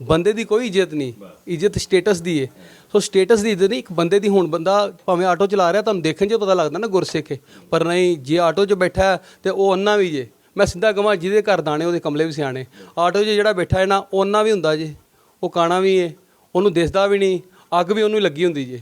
B: ਬੰਦੇ ਦੀ ਕੋਈ ਇੱਜ਼ਤ ਨਹੀਂ, ਇੱਜ਼ਤ ਸਟੇਟਸ ਦੀ ਹੈ ਸੋ ਸਟੇਟਸ ਦੀ ਇੱਜ਼ਤ ਨਹੀਂ, ਇੱਕ ਬੰਦੇ ਦੀ ਹੁਣ ਬੰਦਾ ਭਾਵੇਂ ਆਟੋ ਚਲਾ ਰਿਹਾ, ਤੁਹਾਨੂੰ ਦੇਖਣ 'ਚ ਪਤਾ ਲੱਗਦਾ ਨਾ ਗੁਰਸਿੱਖ। ਪਰ ਨਹੀਂ, ਜੇ ਆਟੋ 'ਚ ਬੈਠਾ ਹੈ, ਤੇ ਉਹ ਅੰਨਾ ਵੀ ਜੇ। ਮੈਂ ਸਿੱਧਾ ਕਹਾਂ, ਜਿਹਦੇ ਘਰ ਦਾਣੇ ਉਹਦੇ ਕਮਲੇ ਵੀ ਸਿਆਣੇ। ਆਟੋ 'ਚ ਜਿਹੜਾ ਬੈਠਾ ਹੈ ਨਾ ਉਹ ਅੰਨਾ ਵੀ ਹੁੰਦਾ ਜੇ। ਉਹ ਕਾਣਾ ਵੀ ਹੈ ਉਹਨੂੰ ਦਿਸਦਾ ਵੀ ਨਹੀਂ, ਅੱਗ ਵੀ ਉਹਨੂੰ ਲੱਗੀ ਹੁੰਦੀ ਜੇ।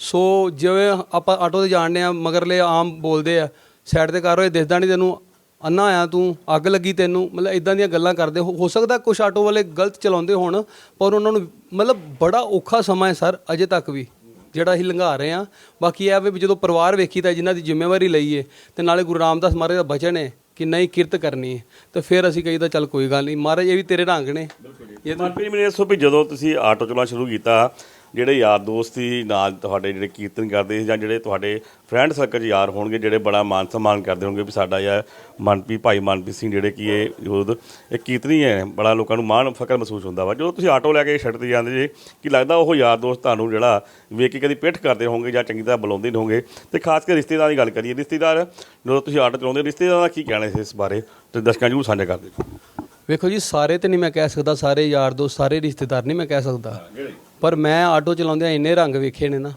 B: ਸੋ ਜਿਵੇਂ ਆਪਾਂ ਆਟੋ ਤੇ ਜਾਣਦੇ ਆ ਮਗਰਲੇ ਆਮ ਬੋਲਦੇ ਆ ਸਾਈਡ ਤੇ ਕਰ ਹੋਏ, ਦਿਸਦਾ ਨਹੀਂ ਤੈਨੂੰ, ਅੰਨਾ ਆਇਆ ਤੂੰ, ਅੱਗ ਲੱਗੀ ਤੈਨੂੰ? ਮਤਲਬ ਇਦਾਂ ਦੀਆਂ ਗੱਲਾਂ ਕਰਦੇ। ਹੋ ਹੋ ਸਕਦਾ ਕੁਝ ਆਟੋ ਵਾਲੇ ਗਲਤ ਚਲਾਉਂਦੇ ਹੋਣ, ਪਰ ਉਹਨਾਂ ਨੂੰ ਮਤਲਬ ਬੜਾ ਔਖਾ ਸਮਾਂ ਹੈ ਸਰ, ਅਜੇ ਤੱਕ ਵੀ, ਜਿਹੜਾ ਅਸੀਂ ਲੰਘਾ ਰਹੇ ਆ ਬਾਕੀ ਇਹ ਆ ਵੀ ਜਦੋਂ ਪਰਿਵਾਰ ਵੇਖੀ ਵੇਖੀਦਾ ਜਿਨ੍ਹਾਂ ਦੀ ਜ਼ਿੰਮੇਵਾਰੀ ਲਈਏ ਹੈ ਤੇ ਨਾਲੇ ਗੁਰੂ ਰਾਮਦਾਸ ਮਹਾਰਾਜ ਦਾ ਬਚਨ ਹੈ ਕਿ ਨਹੀਂ ਕਿਰਤ ਕਰਨੀ ਹੈ ਤੇ ਫਿਰ ਅਸੀਂ ਕਹੀਦਾ ਚੱਲ ਕੋਈ ਗੱਲ ਨਹੀਂ। ਮਹਾਰਾਜ, ਇਹ ਵੀ ਤੇਰੇ ਰੰਗ ਨੇ।
A: ਇਹ ਮਨਪ੍ਰੀਤ ਮੈਨੂੰ ਦੱਸੋ ਵੀ ਜਦੋਂ ਤੁਸੀਂ ਆਟੋ ਚਲਾਉਣਾ ਸ਼ੁਰੂ ਕੀਤਾ ਜਿਹੜੇ ਯਾਰ ਦੋਸਤ ਸੀ ਨਾਲ ਤੁਹਾਡੇ ਜਿਹੜੇ ਕੀਰਤਨ ਕਰਦੇ ਸੀ ਜਾਂ ਜਿਹੜੇ ਤੁਹਾਡੇ ਫਰੈਂਡ ਸਰਕਲ 'ਚ ਯਾਰ ਹੋਣਗੇ ਜਿਹੜੇ ਬੜਾ ਮਾਨ ਸਨਮਾਨ ਕਰਦੇ ਹੋਣਗੇ ਵੀ ਸਾਡਾ ਯਾਰ ਮਨਪ੍ਰੀਤ ਭਾਈ ਮਨਪ੍ਰੀਤ ਸਿੰਘ ਜਿਹੜੇ ਕੀ ਇਹ ਯੋਧ ਇਹ ਕੀਰਤਨੀ ਹੈ ਬੜਾ ਲੋਕਾਂ ਨੂੰ ਮਾਣ ਫਖਰ ਮਹਿਸੂਸ ਹੁੰਦਾ ਵਾ। ਜਦੋਂ ਤੁਸੀਂ ਆਟੋ ਲੈ ਕੇ ਛੱਡ ਤੇ ਜਾਂਦੇ ਜੇ ਕੀ ਲੱਗਦਾ ਉਹ ਯਾਰ ਦੋਸਤ ਤੁਹਾਨੂੰ ਜਿਹੜਾ ਵੇਖ ਕੇ ਕਦੀ ਪਿੱਠ ਕਰਦੇ ਹੋਣਗੇ ਜਾਂ ਚੰਗੀ ਤਰ੍ਹਾਂ ਬੁਲਾਉਂਦੇ ਹੋਣਗੇ? ਤੇ ਖਾਸ ਕਰ ਰਿਸ਼ਤੇਦਾਰਾਂ ਦੀ ਗੱਲ ਕਰੀਏ ਰਿਸ਼ਤੇਦਾਰ ਜਦੋਂ ਤੁਸੀਂ ਆਟੋ ਚਲਾਉਂਦੇ ਰਿਸ਼ਤੇਦਾਰਾਂ ਦਾ ਕੀ ਕਹਿਣਾ ਇਸ ਬਾਰੇ? ਤੇ ਦਰਸ਼ਕਾਂ ਨੂੰ ਸਾਂਝਾ ਕਰਦੇ
B: ਵੇਖੋ ਜੀ ਸਾਰੇ ਤੇ ਨਹੀਂ ਮੈਂ ਕਹਿ ਸਕਦਾ ਸਾਰੇ ਯਾਰ ਦੋਸਤ ਸਾਰੇ ਰਿਸ਼ਤੇਦਾਰ ਨਹੀਂ ਮੈਂ ਕਹਿ ਸਕਦਾ। ਪਰ ਮੈਂ ਆਟੋ ਚਲਾਉਂਦਿਆਂ ਇੰਨੇ ਰੰਗ ਵੇਖੇ ਨੇ ਨਾ,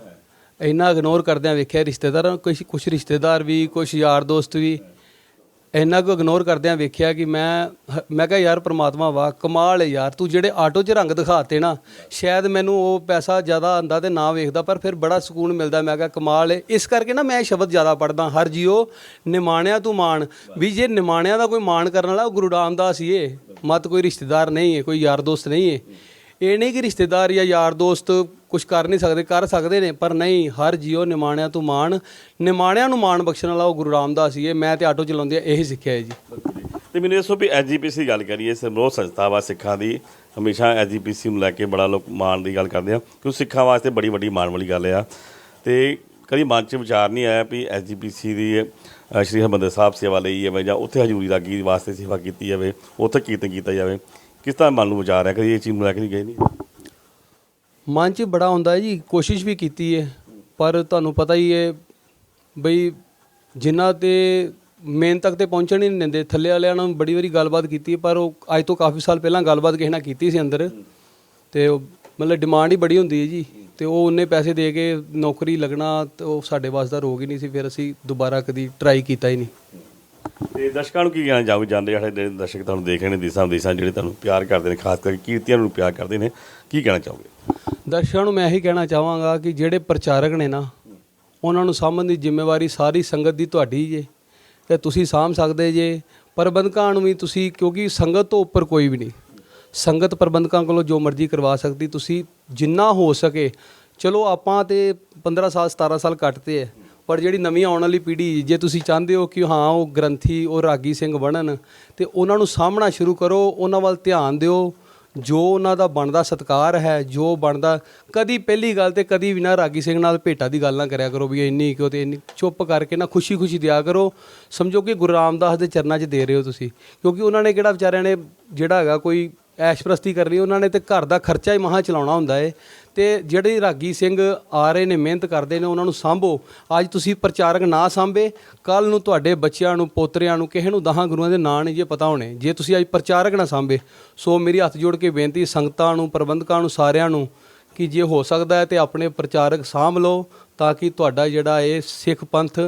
B: ਇੰਨਾ ਇਗਨੋਰ ਕਰਦਿਆਂ ਵੇਖਿਆ ਰਿਸ਼ਤੇਦਾਰਾਂ ਕੁਝ ਕੁਝ ਰਿਸ਼ਤੇਦਾਰ ਵੀ ਕੁਝ ਯਾਰ ਦੋਸਤ ਵੀ, ਇੰਨਾ ਕੁ ਇਗਨੋਰ ਕਰਦਿਆਂ ਵੇਖਿਆ ਕਿ ਮੈਂ ਮੈਂ ਕਿਹਾ ਯਾਰ ਪ੍ਰਮਾਤਮਾ ਵਾਹ, ਕਮਾਲ ਹੈ ਯਾਰ, ਤੂੰ ਜਿਹੜੇ ਆਟੋ 'ਚ ਰੰਗ ਦਿਖਾਤੇ ਨਾ, ਸ਼ਾਇਦ ਮੈਨੂੰ ਉਹ ਪੈਸਾ ਜ਼ਿਆਦਾ ਆਂਦਾ ਤੇ ਨਾ ਵੇਖਦਾ, ਪਰ ਫਿਰ ਬੜਾ ਸਕੂਨ ਮਿਲਦਾ, ਮੈਂ ਕਿਹਾ ਕਮਾਲ ਹੈ। ਇਸ ਕਰਕੇ ਨਾ ਮੈਂ ਇਹ ਸ਼ਬਦ ਜ਼ਿਆਦਾ ਪੜਦਾ ਹਰ ਜੀਓ, ਨਿਮਾਣਿਆ ਤੂੰ ਮਾਣ, ਵੀ ਜੇ ਨਿਮਾਣਿਆ ਦਾ ਕੋਈ ਮਾਣ ਕਰਨ ਵਾਲਾ, ਉਹ ਗੁਰੂ ਰਾਮਦਾਸ ਹੀ ਏ। ਮਤ ਕੋਈ ਰਿਸ਼ਤੇਦਾਰ ਨਹੀਂ ਹੈ ਕੋਈ ਯਾਰ ਦੋਸਤ ਨਹੀਂ ਹੈ ਇਹ ਨਹੀਂ ਕਿ ਰਿਸ਼ਤੇਦਾਰ ਜਾਂ ਯਾਰ ਦੋਸਤ ਕੁਝ ਕਰ ਨਹੀਂ ਸਕਦੇ, ਕਰ ਸਕਦੇ ਨੇ, ਪਰ ਨਹੀਂ, ਹਰ ਜੀਓ ਨਿਮਾਣਿਆਂ ਤੋਂ ਮਾਣ, ਨਿਮਾਣਿਆਂ ਨੂੰ ਮਾਣ ਬਖਸ਼ਣ ਵਾਲਾ ਉਹ ਗੁਰੂ ਰਾਮਦਾਸ ਹੀ ਹੈ, ਮੈਂ ਤੇ ਆਟੋ ਚਲਾਉਂਦੇ ਇਹੀ ਸਿੱਖਿਆ ਹੈ ਜੀ।
A: ਤੇ ਮੈਨੂੰ ਦੱਸੋ ਵੀ ਐਜੀਪੀਸੀ ਗੱਲ ਕਰੀਏ ਸਿਮਰੋ ਸੰਸਥਾ ਵਾ ਸਿੱਖਾਂ ਦੀ ਹਮੇਸ਼ਾ ਐਜੀਪੀਸੀ ਨੂੰ ਲੈ ਕੇ ਬੜਾ ਲੋਕ ਮਾਣ ਦੀ ਗੱਲ ਕਰਦੇ ਆ ਕਿਉਂਕਿ ਸਿੱਖਾਂ ਵਾਸਤੇ ਬੜੀ ਵੱਡੀ ਮਾਣ ਵਾਲੀ ਗੱਲ ਆ। ਤੇ ਕਦੀ ਮਨ 'ਚ ਵਿਚਾਰ ਨਹੀਂ ਆਇਆ ਵੀ ਐਜੀਪੀਸੀ ਦੀ ਸ਼੍ਰੀ ਹਰਿਮੰਦਰ ਸਾਹਿਬ ਸੇਵਾ ਲਈ ਜਾਵੇ ਜਾਂ ਉੱਥੇ ਹਜ਼ੂਰੀ ਦਾ ਰਾਗੀ ਵਾਸਤੇ ਸੇਵਾ ਕੀਤੀ ਜਾਵੇ, ਉੱਥੇ ਕੀਰਤਨ ਕੀਤਾ ਜਾਵੇ। ਕਿਸ ਤਰ੍ਹਾਂ ਮਨ ਨੂੰ ਵਿਚਾਰ ਹੈ ਕਦੀ ਇਹ ਚੀਜ਼ ਨੂੰ ਨਹੀਂ ਗਏ ਨਹੀਂ?
B: ਮਨ 'ਚ ਬੜਾ ਹੁੰਦਾ ਹੈ ਜੀ, ਕੋਸ਼ਿਸ਼ ਵੀ ਕੀਤੀ ਹੈ, ਪਰ ਤੁਹਾਨੂੰ ਪਤਾ ਹੀ ਹੈ ਬਈ ਜਿਨ੍ਹਾਂ ਤੇ ਮੇਨ ਤੱਕ ਤੇ ਪਹੁੰਚਣ ਹੀ ਨਹੀਂ ਦਿੰਦੇ, ਥੱਲੇ ਵਾਲਿਆਂ ਨਾਲ ਬੜੀ ਵਾਰੀ ਗੱਲਬਾਤ ਕੀਤੀ ਪਰ ਉਹ ਅੱਜ ਤੋਂ ਕਾਫੀ ਸਾਲ ਪਹਿਲਾਂ ਗੱਲਬਾਤ ਕਿਸੇ ਨਾਲ ਕੀਤੀ ਸੀ ਅੰਦਰ, ਤੇ ਉਹ ਮਤਲਬ ਡਿਮਾਂਡ ਹੀ ਬੜੀ ਹੁੰਦੀ ਹੈ ਜੀ, ਤੇ ਉਹ ਉਹਨੇ ਪੈਸੇ ਦੇ ਕੇ ਨੌਕਰੀ ਲੱਗਣਾ, ਤੇ ਉਹ ਸਾਡੇ ਵਾਸਤੇ ਦਾ ਰੋਗ ਹੀ ਨਹੀਂ ਸੀ, ਫਿਰ ਅਸੀਂ ਦੁਬਾਰਾ ਕਦੀ ਟਰਾਈ ਕੀਤਾ ਹੀ ਨਹੀਂ।
A: ਤੇ ਦਰਸ਼ਕਾਂ ਨੂੰ ਕੀ ਕਹਿਣਾ ਚਾਹੋਗੇ? ਜਾਂਦੇ ਜਿਹੜੇ ਜਿਹੜੇ ਦਰਸ਼ਕ ਤੁਹਾਨੂੰ ਦੇਖ ਰਹੇ ਨੇ ਦੇਸਾਂ ਵਿਦੇਸਾਂ ਜਿਹੜੇ ਤੁਹਾਨੂੰ ਪਿਆਰ ਕਰਦੇ ਨੇ, ਖਾਸ ਕਰਕੇ ਕੀਰਤੀਆਂ ਨੂੰ ਪਿਆਰ ਕਰਦੇ ਨੇ, ਕੀ ਕਹਿਣਾ ਚਾਹੋਗੇ?
B: ਦਰਸ਼ਕਾਂ ਨੂੰ ਮੈਂ ਇਹੀ ਕਹਿਣਾ ਚਾਹਾਂਗਾ ਕਿ ਜਿਹੜੇ ਪ੍ਰਚਾਰਕ ਨੇ ਨਾ, ਉਹਨਾਂ ਨੂੰ ਸਾਂਭਣ ਦੀ ਜ਼ਿੰਮੇਵਾਰੀ ਸਾਰੀ ਸੰਗਤ ਦੀ ਤੁਹਾਡੀ ਜੇ ਤੇ ਤੁਸੀਂ ਸਾਂਭ ਸਕਦੇ ਜੇ, ਪ੍ਰਬੰਧਕਾਂ ਨੂੰ ਵੀ ਤੁਸੀਂ, ਕਿਉਂਕਿ ਸੰਗਤ ਤੋਂ ਉੱਪਰ ਕੋਈ ਵੀ ਨਹੀਂ। ਸੰਗਤ ਪ੍ਰਬੰਧਕਾਂ ਕੋਲੋਂ ਜੋ ਮਰਜ਼ੀ ਕਰਵਾ ਸਕਦੀ, ਤੁਸੀਂ ਜਿੰਨਾ ਹੋ ਸਕੇ, ਚਲੋ ਆਪਾਂ ਤੇ 15 ਸਾਲ 17 ਸਾਲ ਕੱਟਦੇ ਹੈ ਪਰ ਜਿਹੜੀ ਨਵੀਂ ਆਉਣ ਵਾਲੀ ਪੀੜ੍ਹੀ, ਜੇ ਤੁਸੀਂ ਚਾਹੁੰਦੇ ਹੋ ਕਿ ਹਾਂ, ਉਹ ਗ੍ਰੰਥੀ, ਉਹ ਰਾਗੀ ਸਿੰਘ ਬਣਨ, ਤੇ ਉਹਨਾਂ ਨੂੰ ਸਾਹਮਣਾ ਸ਼ੁਰੂ ਕਰੋ, ਉਹਨਾਂ ਵੱਲ ਧਿਆਨ ਦਿਓ। ਜੋ ਉਹਨਾਂ ਦਾ ਬਣਦਾ ਸਤਕਾਰ ਹੈ, ਜੋ ਬਣਦਾ, ਕਦੀ ਪਹਿਲੀ ਗੱਲ ਤੇ ਕਦੀ ਵੀ ਨਾ ਰਾਗੀ ਸਿੰਘ ਨਾਲ ਭੇਟਾ ਦੀ ਗੱਲ ਨਾ ਕਰਿਆ ਕਰੋ ਵੀ ਇੰਨੀ ਕਿਉਂ ਤੇ ਇੰਨੀ ਚੁੱਪ ਕਰਕੇ ਨਾ ਖੁਸ਼ੀ-ਖੁਸ਼ੀ ਦਿਆ ਕਰੋ। ਸਮਝੋ ਕਿ ਗੁਰੂ ਰਾਮਦਾਸ ਦੇ ਚਰਨਾਂ 'ਚ ਦੇ ਰਹੇ ਹੋ ਤੁਸੀਂ, ਕਿਉਂਕਿ ਉਹਨਾਂ ਨੇ ਕਿਹੜਾ ਵਿਚਾਰਿਆਂ ਨੇ, ਜਿਹੜਾ ਹੈਗਾ ਕੋਈ ਐਸ਼ਪ੍ਰਸਤੀ ਕਰਨੀ ਉਹਨਾਂ ਨੇ ਤੇ ਘਰ ਦਾ ਖਰਚਾ ਹੀ ਮਹਾ ਚਲਾਉਣਾ ਹੁੰਦਾ ਏ। ਤੇ ਜਿਹੜੇ ਰਾਗੀ ਸਿੰਘ ਆ ਰਹੇ ਨੇ, ਮਿਹਨਤ ਕਰਦੇ ਨੇ, ਉਹਨਾਂ ਨੂੰ ਸਾਂਭੋ। ਅੱਜ ਤੁਸੀਂ ਪ੍ਰਚਾਰਕ ਨਾ ਸਾਂਭੇ ਕੱਲ ਨੂੰ ਤੁਹਾਡੇ ਬੱਚਿਆਂ ਨੂੰ, ਪੋਤਰਿਆਂ ਨੂੰ, ਕਿਸੇ ਨੂੰ ਦਹਾਂ ਗੁਰੂਆਂ ਦੇ ਨਾਂ ਨਹੀਂ ਜੇ ਪਤਾ ਹੋਣੇ। ਜੇ ਤੁਸੀਂ ਅੱਜ ਪ੍ਰਚਾਰਕ ਨਾ ਸਾਂਭੇ, ਸੋ ਮੇਰੀ ਹੱਥ ਜੋੜ ਕੇ ਬੇਨਤੀ ਸੰਗਤਾਂ ਨੂੰ, ਪ੍ਰਬੰਧਕਾਂ ਨੂੰ, ਸਾਰਿਆਂ ਨੂੰ, ਕਿ ਜੇ ਹੋ ਸਕਦਾ ਹੈ ਤੇ ਆਪਣੇ ਪ੍ਰਚਾਰਕ ਸਾਂਭ ਲਓ, ਤਾਂ ਕਿ ਤੁਹਾਡਾ ਜਿਹੜਾ ਇਹ ਸਿੱਖ ਪੰਥ,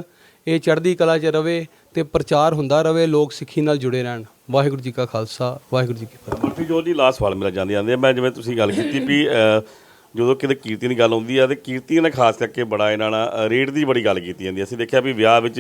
B: ਇਹ ਚੜ੍ਹਦੀ ਕਲਾ 'ਚ ਰਵੇ ਤੇ ਪ੍ਰਚਾਰ ਹੁੰਦਾ ਰਵੇ, ਲੋਕ ਸਿੱਖੀ ਨਾਲ ਜੁੜੇ ਰਹਿਣ। ਵਾਹਿਗੁਰੂ ਜੀ ਕਾ ਖਾਲਸਾ, ਵਾਹਿਗੁਰੂ ਜੀ ਕੀ ਫਤਿਹ
A: ਮਰਫੀ ਜੋਤ ਜੀ ਲਾਸਟ ਸਵਾਲ ਮੇਰਾ ਜਾਂਦੇ ਜਾਂਦੇ ਮੈਂ ਜਿਵੇਂ ਤੁਸੀਂ ਗੱਲ ਕੀਤੀ ਵੀ ਜਦੋਂ ਕਿਤੇ ਕੀਰਤੀ ਦੀ ਗੱਲ ਆਉਂਦੀ ਆ, ਤੇ ਕੀਰਤੀ ਨੇ ਖਾਸ ਕਰਕੇ ਬੜਾ ਇਹਨਾਂ ਨਾਲ ਰੇਟ ਦੀ ਬੜੀ ਗੱਲ ਕੀਤੀ ਜਾਂਦੀ ਆ। ਅਸੀਂ ਦੇਖਿਆ ਵੀ ਵਿਆਹ ਵਿੱਚ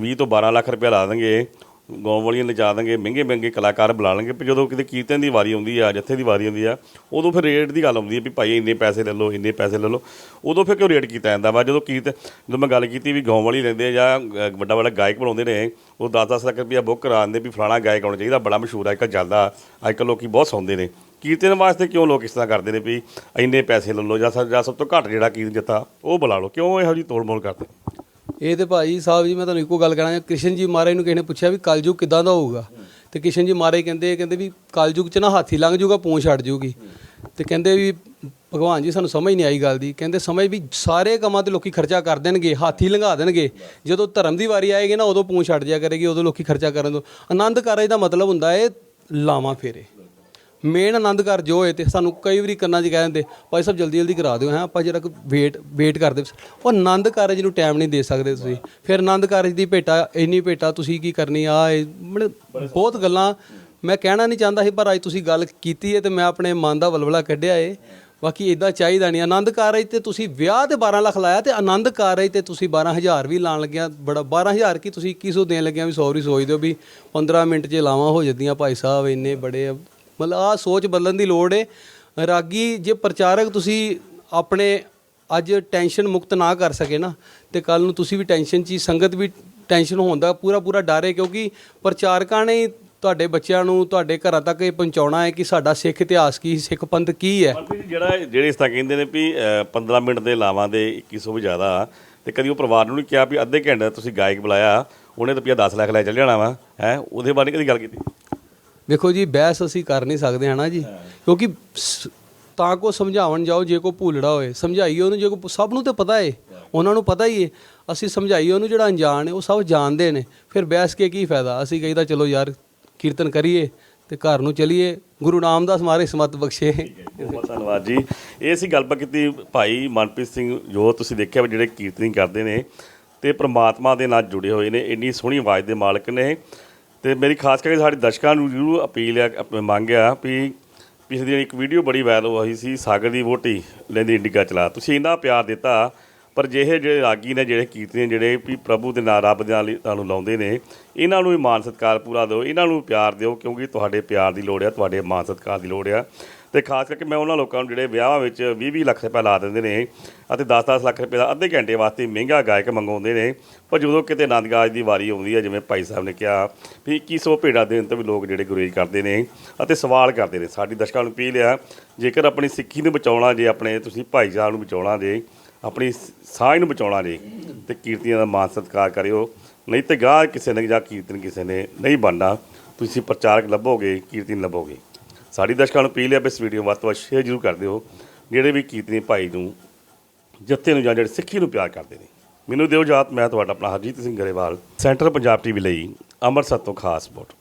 A: 20 ਤੋਂ 12 ਲੱਖ ਰੁਪਏ ਲਾ ਦਾਂਗੇ ਗਾਉਂ ਵਾਲੀਆਂ ਲਿਜਾ ਦਾਂਗੇ, ਮਹਿੰਗੇ ਮਹਿੰਗੇ ਕਲਾਕਾਰ ਬੁਲਾ ਲੈਣਗੇ। ਪਰ ਜਦੋਂ ਕਿਤੇ ਕੀਰਤਨ ਦੀ ਵਾਰੀ ਆਉਂਦੀ ਆ, ਜੱਥੇ ਦੀ ਵਾਰੀ ਆਉਂਦੀ ਆ, ਉਦੋਂ ਫਿਰ ਰੇਟ ਦੀ ਗੱਲ ਆਉਂਦੀ ਆ ਵੀ ਭਾਈ ਇੰਨੇ ਪੈਸੇ ਲੈ ਲਓ, ਇੰਨੇ ਪੈਸੇ ਲੈ ਲਓ। ਉਦੋਂ ਫਿਰ ਕਿਉਂ ਰੇਟ ਕੀਤਾ ਜਾਂਦਾ ਵਾ? ਜਦੋਂ ਕੀਰਤ, ਜਦੋਂ ਮੈਂ ਗੱਲ ਕੀਤੀ ਵੀ ਗਾਉਂ ਵਾਲੀ ਲੈਂਦੇ ਆ ਜਾਂ ਵੱਡਾ ਵੱਡਾ ਗਾਇਕ ਬਣਾਉਂਦੇ ਨੇ, ਉਹ 10-10 ਲੱਖ ਰੁਪਇਆ ਬੁੱਕ ਕਰਾ ਦਿੰਦੇ ਵੀ ਫਲਾਣਾ ਗਾਇਕ ਆਉਣਾ ਚਾਹੀਦਾ, ਬੜਾ ਮਸ਼ਹੂਰ ਆ, ਅੱਜ ਕੱਲ੍ਹ ਚੱਲਦਾ। ਅੱਜ ਕੱਲ੍ਹ ਲੋਕੀ ਬਹੁਤ ਸੌਂਦੇ ਨੇ। ਕੀਰਤਨ ਵਾਸਤੇ ਕਿਉਂ ਲੋਕ ਇਸ ਤਰ੍ਹਾਂ ਕਰਦੇ ਨੇ ਵੀ ਇੰਨੇ ਪੈਸੇ ਲੈ ਲਓ ਜਾਂ ਸਭ ਜਾਂ ਸਭ ਤੋਂ ਘੱਟ ਜਿਹੜਾ ਕੀਰਤਨ ਜੱਥਾ, ਉਹ ਬੁਲਾ ਲਓ। ਕਿਉਂ ਇਹੋ ਜਿਹੀ ਤੋੜ ਮੋੜ ਕਰਦੇ?
B: ਇਹ ਤੇ ਭਾਈ ਸਾਹਿਬ ਜੀ, ਮੈਂ ਤੁਹਾਨੂੰ ਇੱਕੋ ਗੱਲ ਕਰਾਂ ਕ੍ਰਿਸ਼ਨ ਜੀ ਮਹਾਰਾਜ ਨੂੰ ਕਿਸੇ ਨੇ ਪੁੱਛਿਆ ਵੀ ਕਲਯੁਗ ਕਿਦਾਂ ਦਾ ਹੋਊਗਾ? ਤੇ ਕ੍ਰਿਸ਼ਨ ਜੀ ਮਹਾਰਾਜ ਕਹਿੰਦੇ ਕਹਿੰਦੇ ਵੀ ਕਲਯੁਗ ਚ ਨਾ ਹਾਥੀ ਲੰਘ ਜਾਊਗਾ ਪੂੰਛ ਛੱਡ ਜਾਊਗੀ ਤੇ ਕਹਿੰਦੇ ਵੀ ਭਗਵਾਨ ਜੀ, ਸਾਨੂੰ ਸਮਝ ਨਹੀਂ ਆਈ ਗੱਲ ਦੀ। ਕਹਿੰਦੇ ਸਮਝ ਵੀ ਸਾਰੇ ਕੰਮਾਂ ਤੇ ਲੋਕੀ ਖਰਚਾ ਕਰ ਦੇਣਗੇ, ਹਾਥੀ ਲੰਘਾ ਦੇਣਗੇ। ਜਦੋਂ ਧਰਮ ਦੀ ਵਾਰੀ ਆਏਗੀ ਨਾ, ਉਦੋਂ ਪੂੰਛ ਛੱਡ ਜਾ ਕਰੇਗੀ, ਉਦੋਂ ਲੋਕੀ ਖਰਚਾ ਕਰਨ ਤੋਂ। ਆਨੰਦ ਕਾਰਜ ਦਾ ਮਤਲਬ ਹੁੰਦਾ ਹੈ ਲਾਵਾਂ ਫੇਰੇ। ਮੇਨ ਆਨੰਦ ਕਰ ਜੋ ਹੋਏ ਤੇ ਸਾਨੂੰ ਕਈ ਵਾਰੀ ਕੰਨਾਂ 'ਚ ਕਹਿ ਦਿੰਦੇ, ਭਾਈ ਸਾਹਿਬ ਜਲਦੀ ਜਲਦੀ ਕਰਾ ਦਿਓ, ਹੈ, ਆਪਾਂ ਜਿਹੜਾ ਜਰਾ ਵੇਟ ਵੇਟ ਕਰਦੇ ਉਹ ਆਨੰਦ ਕਾਰਜ ਨੂੰ ਟਾਈਮ ਨਹੀਂ ਦੇ ਸਕਦੇ ਤੁਸੀਂ। ਫਿਰ ਆਨੰਦ ਕਾਰਜ ਦੀ ਭੇਟਾ, ਇੰਨੀ ਭੇਟਾ ਤੁਸੀਂ ਕੀ ਕਰਨੀ, ਆ ਇਹ ਮਤਲਬ ਬਹੁਤ ਗੱਲਾਂ, ਮੈਂ ਕਹਿਣਾ ਨਹੀਂ ਚਾਹੁੰਦਾ ਸੀ, ਪਰ ਅੱਜ ਤੁਸੀਂ ਗੱਲ ਕੀਤੀ ਹੈ ਤੇ ਮੈਂ ਆਪਣੇ ਮਨ ਦਾ ਵਲਵਲਾ ਕੱਢਿਆ ਏ। ਬਾਕੀ ਇਦਾਂ ਚਾਹੀਦਾ ਨਹੀਂ, ਆਨੰਦ ਕਾਰਜ ਤੇ ਤੁਸੀਂ ਵਿਆਹ ਤੇ 12 ਲੱਖ ਲਾਇਆ ਤੇ ਆਨੰਦ ਕਾਰਜ ਤੇ ਤੁਸੀਂ 12000 ਵੀ ਲਾਣ ਲੱਗਿਆ, ਬੜਾ 12000 ਕੀ ਤੁਸੀਂ 2100 ਦੇਣ ਲੱਗਿਆ ਵੀ ਸੌਰੀ ਸੋਚਦੇ ਹੋ ਵੀ 15 ਮਿੰਟ 'ਚ ਲਾਵਾਂ ਹੋ ਜਾਂਦੀਆਂ ਭਾਈ ਸਾਹਿਬ, ਇੰਨੇ ਬੜੇ ਮਤਲਬ ਆ ਸੋਚ ਬਦਲਣ ਦੀ ਲੋੜ ਏ। ਰਾਗੀ ਜੇ ਪ੍ਰਚਾਰਕ ਤੁਸੀਂ ਆਪਣੇ ਅੱਜ ਟੈਨਸ਼ਨ ਮੁਕਤ ਨਾ ਕਰ ਸਕੇ ਨਾ ਤੇ ਕੱਲ ਨੂੰ ਤੁਸੀਂ ਵੀ ਟੈਨਸ਼ਨ 'ਚ ਹੀ ਸੰਗਤ ਵੀ ਟੈਨਸ਼ਨ ਹੋਣ ਦਾ ਪੂਰਾ ਪੂਰਾ ਡਰ ਹੈ ਕਿਉਂਕਿ ਪ੍ਰਚਾਰਕਾਂ ਨੇ ਤੁਹਾਡੇ ਬੱਚਿਆਂ ਨੂੰ ਤੁਹਾਡੇ ਘਰਾਂ ਤੱਕ ਇਹ ਪਹੁੰਚਾਉਣਾ ਹੈ ਕਿ ਸਾਡਾ ਸਿੱਖ ਇਤਿਹਾਸ ਕੀ ਸਿੱਖ ਪੰਥ ਕੀ ਹੈ
A: ਜਿਹੜਾ ਜਿਹੜੇ ਇਸ ਤਰ੍ਹਾਂ ਕਹਿੰਦੇ ਨੇ ਵੀ ਅ, 15 ਮਿੰਟ ਦੇ ਲਾਵਾਂ ਦੇ 2100 ਵੀ ਜ਼ਿਆਦਾ ਤੇ ਕਦੀ ਉਹ ਪਰਿਵਾਰ ਨੂੰ ਨਹੀਂ ਕਿਹਾ ਵੀ ਅੱਧੇ ਘੰਟੇ ਦਾ ਤੁਸੀਂ ਗਾਇਕ ਬੁਲਾਇਆ ਉਹਨੇ ਤਾਂ ਰੁਪਈਆ 10 ਲੱਖ ਲੈ ਚੱਲ ਜਾਣਾ ਵਾ ਹੈ ਉਹਦੇ ਬਾਰੇ ਕਦੀ ਗੱਲ ਕੀਤੀ?
B: ਵੇਖੋ ਜੀ ਬਹਿਸ ਅਸੀਂ ਕਰ ਨਹੀਂ ਸਕਦੇ ਹਨਾ ਜੀ? ਕਿਉਂਕਿ ਸ- ਤਾਂ ਕੋ ਸਮਝਾਉਣ ਜਾਓ ਜੇ ਕੋ ਭੂਲੜਾ ਹੋਏ। ਸਮਝਾਈਏ ਉਹਨੂੰ ਜੇ ਕੋ ਸਭ ਨੂੰ ਤੇ ਪਤਾ ਏ। ਉਹਨਾਂ ਨੂੰ ਪਤਾ ਹੀ ਏ। ਅਸੀਂ ਸਮਝਾਈਏ ਉਹਨੂੰ ਜਿਹੜਾ ਅਣਜਾਣ ਏ ਉਹ ਸਭ ਜਾਣਦੇ ਨੇ। ਫਿਰ ਬਹਿਸ ਕੇ ਕੀ ਫਾਇਦਾ? ਅਸੀਂ ਕਹੀਦਾ ਚਲੋ ਯਾਰ ਕੀਰਤਨ ਕਰੀਏ ਤੇ ਘਰ ਨੂੰ ਚਲੀਏ। ਗੁਰੂ ਨਾਮਦਾਸ ਮਾਰੇ ਸਮਤ ਬਖਸ਼ੇ।
A: ਬਹੁਤ ਬਹੁਤ ਧੰਨਵਾਦ ਜੀ। ਇਹ ਸੀ ਗੱਲਬਾਤ ਕੀਤੀ ਭਾਈ ਮਨਪ੍ਰੀਤ ਸਿੰਘ ਜੋ ਤੁਸੀਂ ਦੇਖਿਆ ਵੀ ਜਿਹੜੇ ਕੀਰਤਨੀ ਕਰਦੇ ਨੇ ਤੇ ਪ੍ਰਮਾਤਮਾ ਦੇ ਨਾਲ ਜੁੜੇ ਹੋਏ ਨੇ। ਇੰਨੀ ਸੋਹਣੀ ਆਵਾਜ਼ ਦੇ ਮਾਲਕ ਨੇ। ਤੇ ਮੇਰੀ ਖਾਸ ਕਰਕੇ ਸਾਡੇ ਦਰਸ਼ਕਾਂ ਨੂੰ ਜ਼ਰੂਰ ਅਪੀਲ ਆ ਅਪ- ਮੰਗ ਆ ਵੀ ਪਿਛਲੇ ਦਿਨ ਇੱਕ ਵੀਡੀਓ ਬੜੀ ਵਾਇਰਲ ਹੋਈ ਸੀ, ਸਾਗਰ ਦੀ ਵੋਟੀ ਲੈਂਦੀ ਇੰਡੀਕਾ ਚਲਾ। ਤੁਸੀਂ ਇੰਨਾ ਪਿਆਰ ਦਿੱਤਾ, ਪਰ ਜੇ ਜਿਹੜੇ ਰਾਗੀ ਨੇ, ਜਿਹੜੇ ਕੀਰਤਨੀ ਜਿਹੜੇ ਵੀ ਪ੍ਰਭੂ ਦੇ ਨਾਲ ਰੱਬ ਦੇ ਨਾਲ ਤੁਹਾਨੂੰ ਲਾਉਂਦੇ ਨੇ, ਇਹਨਾਂ ਨੂੰ ਵੀ ਮਾਨ ਸਤਿਕਾਰ ਪੂਰਾ ਦਿਓ, ਇਹਨਾਂ ਨੂੰ ਵੀ ਪਿਆਰ ਦਿਓ, ਕਿਉਂਕਿ ਤੁਹਾਡੇ ਪਿਆਰ ਦੀ ਲੋੜ ਆ ਤੁਹਾਡੇ ਮਾਨ ਸਤਿਕਾਰ ਦੀ ਲੋੜ ਆ ਤੇ ਖਾਸ ਕਰਕੇ ਮੈਂ ਉਹਨਾਂ ਲੋਕਾਂ ਨੂੰ ਜਿਹੜੇ ਵਿਆਹਾਂ ਵਿੱਚ 20-20 ਲੱਖ ਰੁਪਏ ਲਾ ਦਿੰਦੇ ਨੇ ਅਤੇ 10-10 ਲੱਖ ਰੁਪਏ ਦਾ ਅੱਧੇ ਘੰਟੇ ਵਾਸਤੇ ਮਹਿੰਗਾ ਗਾਇਕ ਮੰਗਾਉਂਦੇ ਨੇ। ਪਰ ਜਦੋਂ ਕਿਤੇ ਆਨੰਦ ਕਾਰਜ ਦੀ ਵਾਰੀ ਆਉਂਦੀ ਹੈ, ਜਿਵੇਂ ਭਾਈ ਸਾਹਿਬ ਨੇ ਕਿਹਾ ਵੀ 2100 ਭੇੜਾ ਦੇਣ ਤੋਂ ਵੀ ਲੋਕ ਜਿਹੜੇ ਗੁਰੇਜ਼ ਕਰਦੇ ਨੇ ਅਤੇ ਸਵਾਲ ਕਰਦੇ ਨੇ। ਸਾਡੀ ਦਰਸ਼ਕਾਂ ਨੂੰ ਅਪੀਲ ਆ ਜੇਕਰ ਆਪਣੀ ਸਿੱਖੀ ਨੂੰ ਬਚਾਉਣਾ ਜੇ, ਆਪਣੇ ਤੁਸੀਂ ਭਾਈਚਾਰ ਨੂੰ ਬਚਾਉਣਾ ਜੇ, ਆਪਣੀ ਸਾਂਝ ਨੂੰ ਬਚਾਉਣਾ ਜੇ, ਤੇ ਕੀਰਤੀਆਂ ਦਾ ਮਾਨ ਸਤਿਕਾਰ ਕਰਿਓ। ਨਹੀਂ ਤੇ ਗਾਹ ਕਿਸੇ ਨੇ ਜਾਂ ਕੀਰਤਨ ਕਿਸੇ ਨੇ ਨਹੀਂ ਬਣਨਾ। ਤੁਸੀਂ ਪ੍ਰਚਾਰਕ ਲੱਭੋਗੇ, ਕੀਰਤਨ ਲੱਭੋਗੇ। ਸਾਡੀ ਦਰਸ਼ਕਾਂ ਨੂੰ ਅਪੀਲ ਹੈ ਵੀ ਇਸ ਵੀਡੀਓ ਵੱਧ ਤੋਂ ਵੱਧ ਸ਼ੇਅਰ ਜ਼ਰੂਰ ਕਰ ਦਿਓ ਜਿਹੜੇ ਵੀ ਕੀਰਤਨੀ ਭਾਈ ਨੂੰ, ਜੱਥੇ ਨੂੰ ਜਾਂ ਜਿਹੜੇ ਸਿੱਖੀ ਨੂੰ ਪਿਆਰ ਕਰਦੇ ਨੇ। ਮੈਨੂੰ ਦਿਓ ਜਾਤ ਮੈਂ ਤੁਹਾਡਾ ਆਪਣਾ ਹਰਜੀਤ ਸਿੰਘ ਗਰੇਵਾਲ, ਸੈਂਟਰ ਪੰਜਾਬ ਟੀਵੀ ਲਈ ਅੰਮ੍ਰਿਤਸਰ ਤੋਂ ਖਾਸ ਰਿਪੋਰਟ।